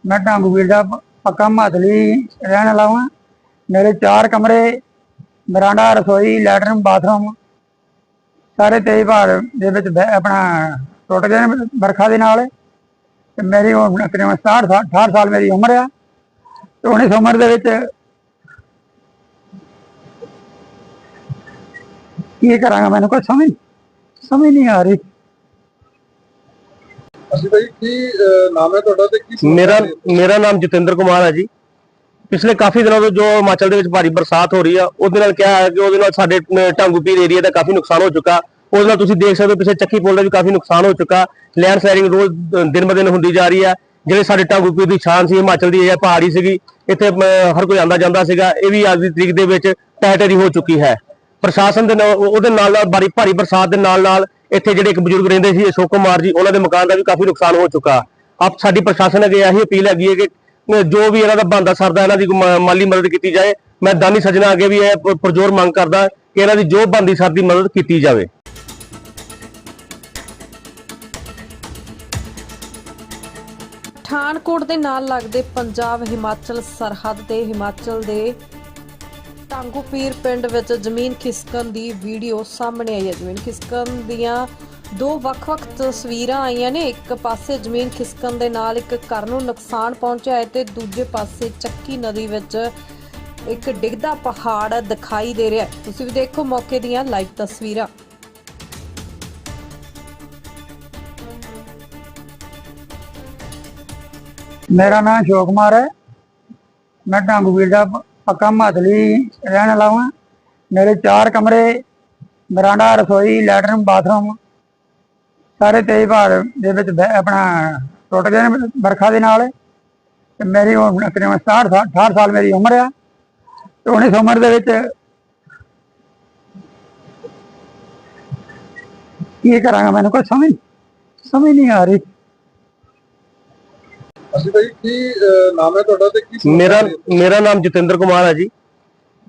ਮੈਂ ਢਾਂਗੂਵੀਰ ਦਾ ਪ- ਪੱਕਾ ਮਾਤਲੀ ਰਹਿਣ ਵਾਲਾ ਹਾਂ। ਮੇਰੇ ਚਾਰ ਕਮਰੇ, ਬਰਾਂਡਾ, ਰਸੋਈ ਲੈਟਰਨ ਬਾਥਰੂਮ ਸਾਰੇ ਤੇਜ਼ ਭਾਰ ਦੇ ਵਿੱਚ ਬਹਿ- ਆਪਣਾ ਟੁੱਟ ਗਏ ਨੇ ਬਰਖਾ ਦੇ ਨਾਲ। ਤੇ ਮੇਰੀ ਹੁਣ ਤਕਰੀਬਨ 67 ਸਾਲ 68 ਸਾਲ ਮੇਰੀ ਉਮਰ ਆ। ਤੇ ਹੁਣ ਇਸ ਉਮਰ ਦੇ ਵਿੱਚ ਕੀ ਕਰਾਂਗਾ ਮੈਨੂੰ ਕੋਈ ਸਮਝ ਸਮਝ ਨਹੀਂ ਆ ਰਹੀ। ਅਸੀਂ ਭਾਈ ਕੀ ਅਹ, ਨਾਮ ਹੈ ਤੁਹਾਡਾ ਤੇ ਕੀ ਸਮੱਸਿਆ ਮੇਰਾ ਹੈ? ਮੇਰਾ ਨਾਮ ਜਤਿੰਦਰ ਕੁਮਾਰ ਹੈ ਜੀ। ਪਿਛਲੇ ਕਾਫੀ ਦਿਨਾਂ ਤੋਂ ਜੋ ਹਿਮਾਚਲ ਦੇ ਵਿੱਚ ਭਾਰੀ ਬਰਸਾਤ ਹੋ ਰਹੀ ਆ ਉਹਦੇ ਨਾਲ ਕਿਹਾ ਹੈ ਕਿ ਉਹਦੇ ਨਾਲ ਸਾਡੇ ਅਹ, ਢਾਂਗੂ ਪੀਰ ਏਰੀਆ ਦਾ ਕਾਫੀ ਨੁਕਸਾਨ ਹੋ ਚੁੱਕਾ। ਉਹਦੇ ਨਾਲ ਤੁਸੀਂ ਦੇਖ ਸਕਦੇ ਹੋ ਪਿਛਲੇ ਚੱਕੀ ਪੁਲ ਦਾ ਵੀ ਕਾਫੀ ਨੁਕਸਾਨ ਹੋ ਚੁੱਕਾ। ਲੈਂਡ ਸਲਾਈਡਿੰਗ ਰੋਜ਼ ਦਿਨ ਬ ਦਿਨ ਹੁੰਦੀ ਜਾ ਰਹੀ ਆ। ਜਿਹੜੇ ਸਾਡੇ ਢਾਂਗੂ ਪੀਰ ਦੀ ਸ਼ਾਨ ਸੀ ਹਿਮਾਚਲ ਦੀ ਇਹ ਪਹਾੜੀ ਸੀਗੀ ਇੱਥੇ ਹਰ ਕੋਈ ਆਂਦਾ ਜਾਂਦਾ ਸੀਗਾ। ਇਹ ਵੀ ਅੱਜ ਦੀ ਤਰੀਕ ਦੇ ਵਿੱਚ ਟੈਟਰੀ ਹੋ ਚੁੱਕੀ ਹੈ। ਪ੍ਰਸ਼ਾਸਨ ਦੇ ਨਾਲ ਉਹਦੇ ਨਾਲ ਨਾਲ ਭਾਰੀ ਭਾਰੀ ਬਰਸਾਤ ਦੇ ਨਾਲ ਨਾਲ ਇੱਥੇ ਜਿਹੜੇ ਇੱਕ ਬਜ਼ੁਰਗ ਰਹਿੰਦੇ ਸੀ ਅਸ਼ੋਕ ਕੁਮਾਰ ਜੀ ਉਹਨਾਂ ਦੇ ਮਕਾਨ ਦਾ ਵੀ ਕਾਫੀ ਨੁਕਸਾਨ ਹੋ ਚੁੱਕਾ। ਆਪ ਸਾਡੀ ਪ੍ਰਸ਼ਾਸਨ ਅੱਗੇ ਇਹੀ ਅਪੀਲ ਹੈਗੀ ਹੈ ਕਿ ਜੋ ਵੀ ਇਹਨਾਂ ਦਾ ਬੰਦਾ ਸਰਦਾ, ਇਹਨਾਂ ਦੀ ਮਾਲੀ ਮਦਦ ਕੀਤੀ ਜਾਏ, ਮੈਂ ਦਾਨੀ ਸੱਜਣਾ ਅੱਗੇ ਵੀ ਇਹ ਪ- ਮੰਗ ਕਰਦਾ ਕਿ ਇਹਨਾਂ ਦੀ ਜੋ ਬੰਦੀ ਸਰਦੀ ਮਦਦ ਕੀਤੀ ਜਾਵੇ। ਪਠਾਨਕੋਟ ਦੇ ਨਾਲ ਲੱਗਦੇ ਪੰਜਾਬ ਹਿਮਾਚਲ ਸਰਹੱਦ ਤੇ ਹਿਮਾਚਲ ਦੇ ਟਾਂਗੂ ਪੀਰ ਪਿੰਡ ਵਿੱਚ ਜ਼ਮੀਨ ਖਿਸਕਣ ਦੀ ਵੀਡੀਓ ਸਾਹਮਣੇ ਆਈ ਹੈ। ਜ਼ਮੀਨ ਖਿਸਕਣ ਦੀਆਂ ਦੋ ਵੱਖ-ਵੱਖ ਤਸਵੀਰਾਂ ਆਈਆਂ ਨੇ। ਇੱਕ ਪਾਸੇ ਜ਼ਮੀਨ ਖਿਸਕਣ ਦੇ ਨਾਲ ਇੱਕ ਘਰ ਨੂੰ ਨੁਕਸਾਨ ਪਹੁੰਚਿਆ ਹੈ ਤੇ ਦੂਜੇ ਪਾਸੇ ਚੱਕੀ ਨਦੀ ਵਿੱਚ ਇੱਕ ਡਿੱਗਦਾ ਪਹਾੜ ਦਿਖਾਈ ਦੇ ਰਿਹਾ ਹੈ। ਤੁਸੀਂ ਵੀ ਦੇਖੋ ਮੌਕੇ ਦੀਆਂ ਲਾਈਵ ਤਸਵੀਰਾਂ। ਮੇਰਾ ਨਾਮ ਅਸ਼ੋਕ ਕੁਮਾਰ ਹੈ। ਮੈਂ ਢਾਂਗੂਵੀਰ ਦਾ ਪੱਕਾ ਮਾਤਲੀ ਰਹਿਣ ਵਾਲਾ ਹਾਂ। ਮੇਰੇ ਚਾਰ ਕਮਰੇ, ਬਰਾਂਡਾ, ਰਸੋਈ, ਲੈਟਰਨ, ਬਾਥਰੂਮ ਸਾਰੇ ਤੇਜ਼ ਭਾਰ ਦੇ ਵਿੱਚ ਬਹਿ- ਆਪਣਾ ਟੁੱਟ ਗਏ ਨੇ ਬਰਖਾ ਦੇ ਨਾਲ। ਤੇ ਮੇਰੀ ਹੁਣ ਤਕਰੀਬਨ 67 ਸਾਲ 68 ਸਾਲ ਮੇਰੀ ਉਮਰ ਆ। ਤੇ ਹੁਣ ਇਸ ਉਮਰ ਦੇ ਵਿੱਚ ਕੀ ਕਰਾਂਗਾ ਮੈਨੂੰ ਕੋਈ ਸਮਝ ਸਮਝ ਨਹੀਂ ਆ ਰਹੀ। ਅਸੀਂ ਭਾਈ ਕੀ ਅਹ, ਨਾਮ ਹੈ ਤੁਹਾਡਾ ਤੇ ਕੀ ਸਮੱਸਿਆ ਮੇਰਾ ਹੈ? ਮੇਰਾ ਨਾਮ ਜਤਿੰਦਰ ਕੁਮਾਰ ਹੈ ਜੀ।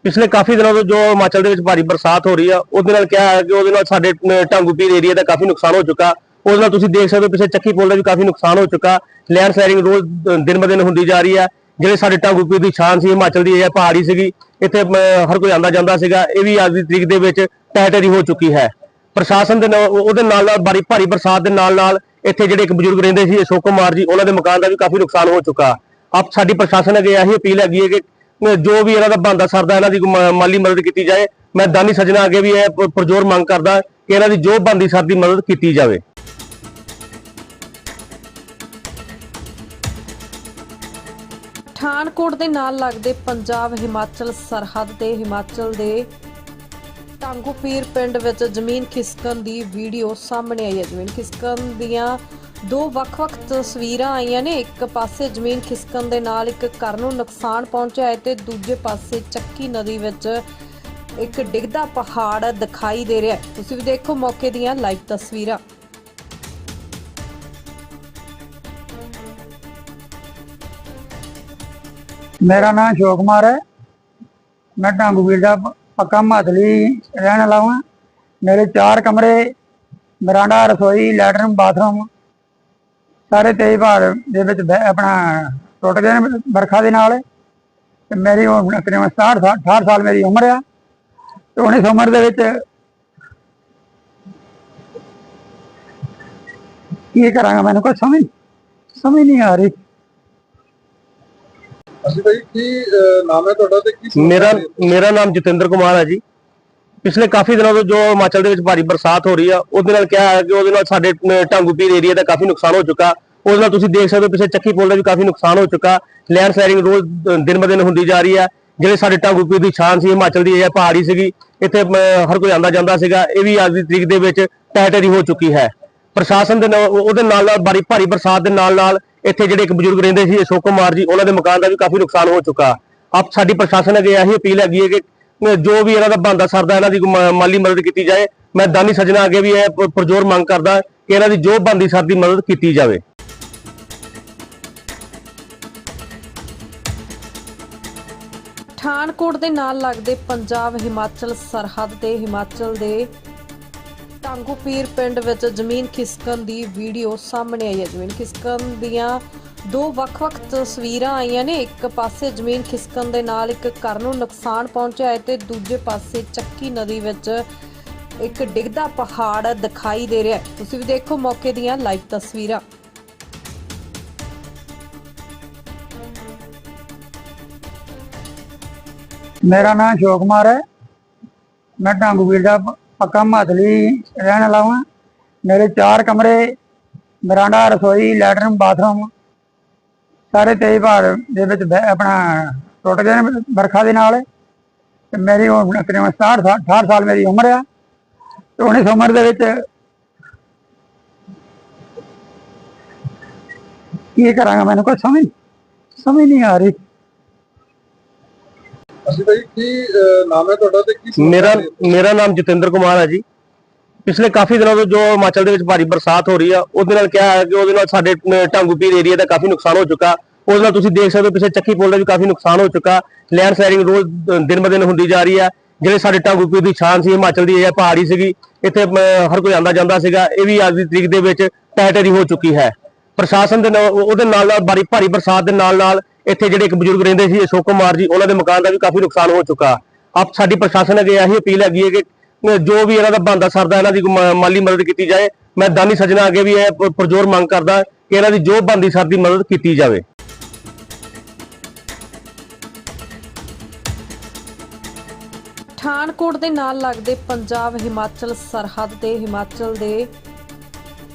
ਪਿਛਲੇ ਕਾਫੀ ਦਿਨਾਂ ਤੋਂ ਜੋ ਹਿਮਾਚਲ ਦੇ ਵਿੱਚ ਭਾਰੀ ਬਰਸਾਤ ਹੋ ਰਹੀ ਆ ਉਹਦੇ ਨਾਲ ਕਿਹਾ ਹੈ ਕਿ ਉਹਦੇ ਨਾਲ ਸਾਡੇ ਅਹ, ਢਾਂਗੂ ਪੀਰ ਏਰੀਆ ਦਾ ਕਾਫੀ ਨੁਕਸਾਨ ਹੋ ਚੁੱਕਾ। ਉਹਦੇ ਨਾਲ ਤੁਸੀਂ ਦੇਖ ਸਕਦੇ ਹੋ ਪਿਛਲੇ ਚੱਕੀ ਪੁਲ ਦਾ ਵੀ ਕਾਫੀ ਨੁਕਸਾਨ ਹੋ ਚੁੱਕਾ। ਲੈਂਡ ਸਲਾਈਡਿੰਗ ਰੋਜ਼ ਦਿਨ ਬ ਦਿਨ ਹੁੰਦੀ ਜਾ ਰਹੀ ਆ। ਜਿਹੜੇ ਸਾਡੇ ਢਾਂਗੂ ਪੀਰ ਦੀ ਸ਼ਾਨ ਸੀ ਹਿਮਾਚਲ ਦੀ ਇਹ ਪਹਾੜੀ ਸੀਗੀ ਇੱਥੇ ਹਰ ਕੋਈ ਆਂਦਾ ਜਾਂਦਾ ਸੀਗਾ। ਇਹ ਵੀ ਅੱਜ ਦੀ ਤਰੀਕ ਦੇ ਵਿੱਚ ਟੈਟਰੀ ਹੋ ਚੁੱਕੀ ਹੈ। ਪ੍ਰਸ਼ਾਸਨ ਦੇ ਨਾਲ ਉਹਦੇ ਨਾਲ ਨਾਲ ਬਾਰੀ ਭਾਰੀ ਬਰਸਾਤ ਦੇ ਨਾਲ ਨਾਲ ਇੱਥੇ ਜਿਹੜੇ ਇੱਕ ਬਜ਼ੁਰਗ ਰਹਿੰਦੇ ਸੀ ਅਸ਼ੋਕ ਕੁਮਾਰ ਜੀ ਉਹਨਾਂ ਦੇ ਮਕਾਨ ਦਾ ਵੀ ਕਾਫੀ ਨੁਕਸਾਨ ਹੋ ਚੁੱਕਾ। ਆਪ ਸਾਡੀ ਪ੍ਰਸ਼ਾਸਨ ਅੱਗੇ ਇਹੀ ਅਪੀਲ ਹੈਗੀ ਹੈ ਕਿ ਜੋ ਵੀ ਇਹਨਾਂ ਦਾ ਬੰਦਾ ਸਰਦਾ, ਇਹਨਾਂ ਦੀ ਮਾਲੀ ਮਦਦ ਕੀਤੀ ਜਾਏ, ਮੈਂ ਦਾਨੀ ਸੱਜਣਾ ਅੱਗੇ ਵੀ ਇਹ ਪ- ਮੰਗ ਕਰਦਾ ਕਿ ਇਹਨਾਂ ਦੀ ਜੋ ਬੰਦੀ ਸਰਦੀ ਮਦਦ ਕੀਤੀ ਜਾਵੇ। ਪਠਾਨਕੋਟ ਦੇ ਨਾਲ ਲੱਗਦੇ ਪੰਜਾਬ ਹਿਮਾਚਲ ਸਰਹੱਦ ਤੇ ਹਿਮਾਚਲ ਦੇ ਟਾਂਗੂਪੀਰ ਪਿੰਡ ਵਿੱਚ ਜ਼ਮੀਨ ਖਿਸਕਣ ਦੀ ਵੀਡੀਓ ਸਾਹਮਣੇ ਆਈ ਹੈ। ਜ਼ਮੀਨ ਖਿਸਕਣ ਦੀਆਂ ਦੋ ਵੱਖ-ਵੱਖ ਤਸਵੀਰਾਂ ਆਈਆਂ ਨੇ। ਇੱਕ ਪਾਸੇ ਜ਼ਮੀਨ ਖਿਸਕਣ ਦੇ ਨਾਲ ਇੱਕ ਘਰ ਨੂੰ ਨੁਕਸਾਨ ਪਹੁੰਚਿਆ ਹੈ ਤੇ ਦੂਜੇ ਪਾਸੇ ਚੱਕੀ ਨਦੀ ਵਿੱਚ ਇੱਕ ਡਿੱਗਦਾ ਪਹਾੜ ਦਿਖਾਈ ਦੇ ਰਿਹਾ ਹੈ। ਤੁਸੀਂ ਵੀ ਦੇਖੋ ਮੌਕੇ ਦੀਆਂ ਲਾਈਵ ਤਸਵੀਰਾਂ। ਮੇਰਾ ਨਾਮ ਅਸ਼ੋਕ ਕੁਮਾਰ ਹੈ। ਮੈਂ ਢਾਂਗੂਵੀਰ ਦਾ ਪ- ਪੱਕਾ ਮਾਤਲੀ ਰਹਿਣ ਵਾਲਾ ਹਾਂ। ਮੇਰੇ ਚਾਰ ਕਮਰੇ, ਬਰਾਂਡਾ, ਰਸੋਈ, ਲੈਟਰਨ, ਬਾਥਰੂਮ ਸਾਰੇ ਤੇਈ ਭਾਰ ਦੇ ਵਿੱਚ ਬਹਿ- ਆਪਣਾ ਟੁੱਟ ਗਏ ਨੇ ਬਰਖਾ ਦੇ ਨਾਲ। ਤੇ ਮੇਰੀ ਉਹ ਤਕਰੀਬਨ 67 ਸਾਲ 68 ਸਾਲ ਮੇਰੀ ਉਮਰ ਆ। ਤੇ ਹੁਣ ਇਸ ਉਮਰ ਦੇ ਵਿੱਚ ਕੀ ਕਰਾਂਗਾ ਮੈਨੂੰ ਕੋਈ ਸਮਝ ਸਮਝ ਨਹੀਂ ਆ ਰਹੀ। ਅਸੀਂ ਭਾਈ ਕੀ ਅਹ, ਨਾਮ ਹੈ ਤੁਹਾਡਾ ਤੇ ਕੀ ਮੇਰਾ ਮੇਰਾ ਨਾਮ ਜਤਿੰਦਰ ਕੁਮਾਰ ਹੈ ਜੀ। ਪਿਛਲੇ ਕਾਫੀ ਦਿਨਾਂ ਤੋਂ ਜੋ ਹਿਮਾਚਲ ਦੇ ਵਿੱਚ ਭਾਰੀ ਬਰਸਾਤ ਹੋ ਰਹੀ ਆ ਉਹਦੇ ਨਾਲ ਕਿਹਾ ਹੈ ਕਿ ਉਹਦੇ ਨਾਲ ਸਾਡੇ ਅਹ, ਢਾਂਗੂਪੀਰ ਏਰੀਆ ਦਾ ਕਾਫੀ ਨੁਕਸਾਨ ਹੋ ਚੁੱਕਾ। ਉਹਦੇ ਨਾਲ ਤੁਸੀਂ ਦੇਖ ਸਕਦੇ ਹੋ ਪਿੱਛੇ ਚੱਕੀ ਪੁਲ ਦਾ ਵੀ ਕਾਫੀ ਨੁਕਸਾਨ ਹੋ ਚੁੱਕਾ। ਲੈਂਡ ਸਲਾਈਡਿੰਗ ਰੋਜ਼ ਦਿਨ ਬ ਦਿਨ ਹੁੰਦੀ ਜਾ ਰਹੀ ਆ। ਜਿਹੜੇ ਸਾਡੇ ਢਾਂਗੂਪੀਰ ਦੀ ਸ਼ਾਨ ਸੀ ਹਿਮਾਚਲ ਦੀ ਇਹ ਪਹਾੜੀ ਸੀਗੀ ਇੱਥੇ ਹਰ ਕੋਈ ਆਂਦਾ ਜਾਂਦਾ ਸੀਗਾ। ਇਹ ਵੀ ਅੱਜ ਦੀ ਤਰੀਕ ਦੇ ਵਿੱਚ ਟੈਟਰੀ ਹੋ ਚੁੱਕੀ ਹੈ। ਪ੍ਰਸ਼ਾਸਨ ਦੇ ਨਾਲ ਉਹਦੇ ਨਾਲ ਨਾਲ ਭਾਰੀ ਭਾਰੀ ਬਰਸਾਤ ਦੇ ਨਾਲ ਨਾਲ ਇੱਥੇ ਜਿਹੜੇ ਇੱਕ ਬਜ਼ੁਰਗ ਰਹਿੰਦੇ ਸੀ ਅਸ਼ੋਕ ਕੁਮਾਰ ਜੀ ਉਹਨਾਂ ਦੇ ਮਕਾਨ ਦਾ ਵੀ ਕਾਫੀ ਨੁਕਸਾਨ ਹੋ ਚੁੱਕਾ। ਆਪ ਸਾਡੀ ਪ੍ਰਸ਼ਾਸਨ ਅੱਗੇ ਇਹੀ ਅਪੀਲ ਹੈਗੀ ਹੈ ਕਿ ਜੋ ਵੀ ਇਹਨਾਂ ਦਾ ਬੰਦਾ ਸਰਦਾ, ਇਹਨਾਂ ਦੀ ਮਾਲੀ ਮਦਦ ਕੀਤੀ ਜਾਏ, ਮੈਂ ਦਾਨੀ ਸੱਜਣਾ ਅੱਗੇ ਵੀ ਇਹ ਪ- ਮੰਗ ਕਰਦਾ ਕਿ ਇਹਨਾਂ ਦੀ ਜੋ ਬੰਦੀ ਸਰਦੀ ਮਦਦ ਕੀਤੀ ਜਾਵੇ। ਪਠਾਨਕੋਟ ਦੇ ਨਾਲ ਲੱਗਦੇ ਪੰਜਾਬ ਹਿਮਾਚਲ ਸਰਹੱਦ ਤੇ ਹਿਮਾਚਲ ਦੇ ਟਾਂਗੂ ਪੀਰ ਪਿੰਡ ਵਿੱਚ ਜ਼ਮੀਨ ਖਿਸਕਣ ਦੀ ਵੀਡੀਓ ਸਾਹਮਣੇ ਆਈ ਹੈ। ਜ਼ਮੀਨ ਖਿਸਕਣ ਦੀਆਂ ਦੋ ਵੱਖ-ਵੱਖ ਤਸਵੀਰਾਂ ਆਈਆਂ ਨੇ। ਇੱਕ ਪਾਸੇ ਜ਼ਮੀਨ ਖਿਸਕਣ ਦੇ ਨਾਲ ਇੱਕ ਘਰ ਨੂੰ ਨੁਕਸਾਨ ਪਹੁੰਚਿਆ ਹੈ ਤੇ ਦੂਜੇ ਪਾਸੇ ਚੱਕੀ ਨਦੀ ਵਿੱਚ ਇੱਕ ਡਿੱਗਦਾ ਪਹਾੜ ਦਿਖਾਈ ਦੇ ਰਿਹਾ ਹੈ। ਤੁਸੀਂ ਵੀ ਦੇਖੋ ਮੌਕੇ ਦੀਆਂ ਲਾਈਵ ਤਸਵੀਰਾਂ। ਮੇਰਾ ਨਾਮ ਅਸ਼ੋਕ ਕੁਮਾਰ ਹੈ। ਮੈਂ ਢਾਂਗੂਵੀਰ ਦਾ ਪ- ਪੱਕਾ ਮਾਤਲੀ ਰਹਿਣ ਵਾਲਾ ਹਾਂ। ਮੇਰੇ ਚਾਰ ਕਮਰੇ, ਬਰਾਂਡਾ, ਰਸੋਈ, ਲੈਟਰਨ, ਬਾਥਰੂਮ ਸਾਰੇ ਤੇਈ ਭਾਰ ਦੇ ਵਿੱਚ ਬਹਿ- ਆਪਣਾ ਟੁੱਟ ਗਏ ਨੇ ਬਰਖਾ ਦੇ ਨਾਲ। ਤੇ ਮੇਰੀ ਉਹ ਤਕਰੀਬਨ 67 ਸਾਲ 68 ਸਾਲ ਮੇਰੀ ਉਮਰ ਆ। ਤੇ ਹੁਣ ਇਸ ਉਮਰ ਦੇ ਵਿੱਚ ਕੀ ਕਰਾਂਗਾ ਮੈਨੂੰ ਕੋਈ ਸਮਝ ਸਮਝ ਨਹੀਂ ਆ ਰਹੀ। ਅਸੀਂ ਭਾਈ ਕੀ ਅਹ, ਨਾਮ ਹੈ ਤੁਹਾਡਾ ਤੇ ਕੀ ਮੇਰਾ ਮੇਰਾ ਨਾਮ ਜਤਿੰਦਰ ਕੁਮਾਰ ਹੈ ਜੀ। ਪਿਛਲੇ ਕਾਫੀ ਦਿਨਾਂ ਤੋਂ ਜੋ ਹਿਮਾਚਲ ਦੇ ਵਿੱਚ ਭਾਰੀ ਬਰਸਾਤ ਹੋ ਰਹੀ ਆ ਉਹਦੇ ਨਾਲ ਕਿਹਾ ਹੈ ਕਿ ਉਹਦੇ ਨਾਲ ਸਾਡੇ ਅਹ, ਢਾਂਗੂਪੀਰ ਏਰੀਆ ਦਾ ਕਾਫੀ ਨੁਕਸਾਨ ਹੋ ਚੁੱਕਾ। ਉਹਦੇ ਨਾਲ ਤੁਸੀਂ ਦੇਖ ਸਕਦੇ ਹੋ ਪਿੱਛੇ ਚੱਕੀ ਪੁਲ ਦਾ ਵੀ ਕਾਫੀ ਨੁਕਸਾਨ ਹੋ ਚੁੱਕਾ। ਲੈਂਡ ਸਲਾਈਡਿੰਗ ਰੋਜ਼ ਦਿਨ ਬ ਦਿਨ ਹੁੰਦੀ ਜਾ ਰਹੀ ਆ। ਜਿਹੜੇ ਸਾਡੇ ਢਾਂਗੂਪੀਰ ਦੀ ਸ਼ਾਨ ਸੀ ਹਿਮਾਚਲ ਦੀ ਇਹ ਪਹਾੜੀ ਸੀਗੀ ਇੱਥੇ ਹਰ ਕੋਈ ਆਂਦਾ ਜਾਂਦਾ ਸੀਗਾ। ਇਹ ਵੀ ਅੱਜ ਦੀ ਤਰੀਕ ਦੇ ਵਿੱਚ ਟੈਟਰੀ ਹੋ ਚੁੱਕੀ ਹੈ। ਪ੍ਰਸ਼ਾਸਨ ਦੇ ਨਾਲ ਉਹਦੇ ਨਾਲ ਨਾਲ ਭਾਰੀ ਭਾਰੀ ਬਰਸਾਤ ਦੇ ਨਾਲ ਨਾਲ ਇੱਥੇ ਜਿਹੜੇ ਇੱਕ ਬਜ਼ੁਰਗ ਰਹਿੰਦੇ ਸੀ ਅਸ਼ੋਕ ਕੁਮਾਰ ਜੀ ਉਹਨਾਂ ਦੇ ਮਕਾਨ ਦਾ ਵੀ ਕਾਫੀ ਨੁਕਸਾਨ ਹੋ ਚੁੱਕਾ। ਆਪ ਸਾਡੀ ਪ੍ਰਸ਼ਾਸਨ ਅੱਗੇ ਇਹੀ ਅਪੀਲ ਹੈਗੀ ਹੈ ਕਿ ਜੋ ਵੀ ਇਹਨਾਂ ਦਾ ਬੰਦਾ ਸਰਦਾ, ਇਹਨਾਂ ਦੀ ਮਾਲੀ ਮਦਦ ਕੀਤੀ ਜਾਏ, ਮੈਂ ਦਾਨੀ ਸੱਜਣਾ ਅੱਗੇ ਵੀ ਇਹ ਪ- ਮੰਗ ਕਰਦਾ ਕਿ ਇਹਨਾਂ ਦੀ ਜੋ ਬੰਦੀ ਸਰਦੀ ਮਦਦ ਕੀਤੀ ਜਾਵੇ। ਪਠਾਨਕੋਟ ਦੇ ਨਾਲ ਲੱਗਦੇ ਪੰਜਾਬ ਹਿਮਾਚਲ ਸਰਹੱਦ ਤੇ ਹਿਮਾਚਲ ਦੇ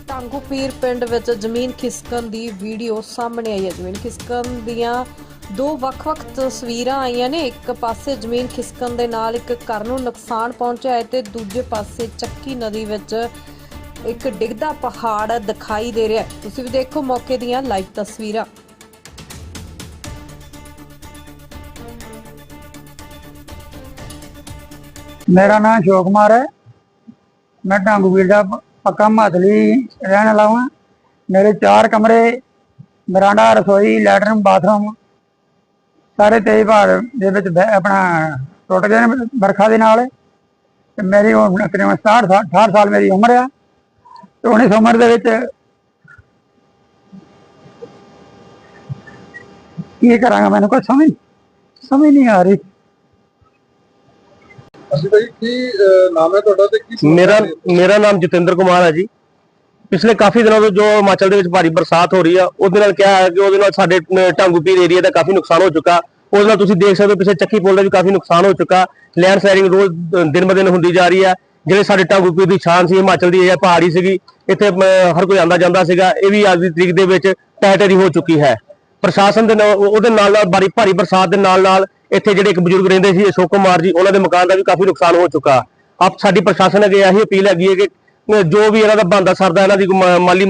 ਟਾਂਗੂ ਪੀਰ ਪਿੰਡ ਵਿੱਚ ਜ਼ਮੀਨ ਖਿਸਕਣ ਦੀ ਵੀਡੀਓ ਸਾਹਮਣੇ ਆਈ ਹੈ। ਜ਼ਮੀਨ ਖਿਸਕਣ ਦੀਆਂ ਦੋ ਵੱਖ-ਵੱਖ ਤਸਵੀਰਾਂ ਆਈਆਂ ਨੇ। ਇੱਕ ਪਾਸੇ ਜ਼ਮੀਨ ਖਿਸਕਣ ਦੇ ਨਾਲ ਇੱਕ ਘਰ ਨੂੰ ਨੁਕਸਾਨ ਪਹੁੰਚਿਆ ਹੈ ਤੇ ਦੂਜੇ ਪਾਸੇ ਚੱਕੀ ਨਦੀ ਵਿੱਚ ਇੱਕ ਡਿੱਗਦਾ ਪਹਾੜ ਦਿਖਾਈ ਦੇ ਰਿਹਾ ਹੈ। ਤੁਸੀਂ ਵੀ ਦੇਖੋ ਮੌਕੇ ਦੀਆਂ ਲਾਈਵ ਤਸਵੀਰਾਂ। ਮੇਰਾ ਨਾਮ ਅਸ਼ੋਕ ਕੁਮਾਰ ਹੈ। ਮੈਂ ਢਾਂਗੂਵੀਰ ਦਾ ਪ- ਪੱਕਾ ਮਾਤਲੀ ਰਹਿਣ ਵਾਲਾ ਹਾਂ। ਮੇਰੇ ਚਾਰ ਕਮਰੇ, ਬਰਾਂਡਾ, ਰਸੋਈ, ਲੈਟਰਨ, ਬਾਥਰੂਮ ਸਾਰੇ ਤੇਈ ਭਾਰ ਦੇ ਵਿੱਚ ਬਹਿ- ਆਪਣਾ ਟੁੱਟ ਗਏ ਨੇ ਬਰਖਾ ਦੇ ਨਾਲ। ਤੇ ਮੇਰੀ ਉਹ ਤਕਰੀਬਨ 67 ਸਾਲ 68 ਸਾਲ ਮੇਰੀ ਉਮਰ ਆ। ਤੇ ਹੁਣ ਇਸ ਉਮਰ ਦੇ ਵਿੱਚ ਕੀ ਕਰਾਂਗਾ ਮੈਨੂੰ ਕੋਈ ਸਮਝ ਸਮਝ ਨਹੀਂ ਆ ਰਹੀ। ਅਸੀਂ ਭਾਈ ਕੀ ਅਹ, ਨਾਮ ਹੈ ਤੁਹਾਡਾ ਤੇ ਕੀ ਮੇਰਾ ਮੇਰਾ ਨਾਮ ਜਤਿੰਦਰ ਕੁਮਾਰ ਹੈ ਜੀ। ਪਿਛਲੇ ਕਾਫੀ ਦਿਨਾਂ ਤੋਂ ਜੋ ਹਿਮਾਚਲ ਦੇ ਵਿੱਚ ਭਾਰੀ ਬਰਸਾਤ ਹੋ ਰਹੀ ਆ ਉਹਦੇ ਨਾਲ ਕਿਹਾ ਹੈ ਕਿ ਉਹਦੇ ਨਾਲ ਸਾਡੇ ਅਹ, ਢਾਂਗੂਪੀਰ ਏਰੀਆ ਦਾ ਕਾਫੀ ਨੁਕਸਾਨ ਹੋ ਚੁੱਕਾ। ਉਹਦੇ ਨਾਲ ਤੁਸੀਂ ਦੇਖ ਸਕਦੇ ਹੋ ਪਿੱਛੇ ਚੱਕੀ ਪੁਲ ਦਾ ਵੀ ਕਾਫੀ ਨੁਕਸਾਨ ਹੋ ਚੁੱਕਾ। ਲੈਂਡ ਸਲਾਈਡਿੰਗ ਰੋਜ਼ ਦਿਨ ਬ ਦਿਨ ਹੁੰਦੀ ਜਾ ਰਹੀ ਆ। ਜਿਹੜੇ ਸਾਡੇ ਢਾਂਗੂਪੀਰ ਦੀ ਛਾਨ ਸੀ ਹਿਮਾਚਲ ਦੀ ਏਰੀਆ ਪਹਾੜੀ ਸੀਗੀ ਇੱਥੇ ਅਹ, ਹਰ ਕੋਈ ਆਂਦਾ ਜਾਂਦਾ ਸੀਗਾ। ਇਹ ਵੀ ਅੱਜ ਦੀ ਤਰੀਕ ਦੇ ਵਿੱਚ ਟੈਟਰੀ ਹੋ ਚੁੱਕੀ ਹੈ। ਪ੍ਰਸ਼ਾਸਨ ਦੇ ਨਾਲ ਉਹਦੇ ਨਾਲ ਨਾਲ ਬਾਰੀ ਭਾਰੀ ਬਰਸਾਤ ਦੇ ਨਾਲ ਨਾਲ ਇੱਥੇ ਜਿਹੜੇ ਇੱਕ ਬਜ਼ੁਰਗ ਰਹਿੰਦੇ ਸੀ ਅਸ਼ੋਕ ਕੁਮਾਰ ਜੀ ਉਹਨਾਂ ਦੇ ਮਕਾਨ ਦਾ ਵੀ ਕਾਫੀ ਨੁਕਸਾਨ ਹੋ ਚੁੱਕਾ। ਆਪ ਸਾਡੀ ਪ੍ਰਸ਼ਾਸਨ ਅੱਗੇ ਇਹੀ ਅਪੀਲ ਹੈਗੀ ਹੈ ਕਿ ਜੋ ਵੀ ਇਹਨਾਂ ਦਾ ਬੰਦਾ ਸਰਦਾ ਇਹਨਾਂ ਦੀ ਮਾਲੀ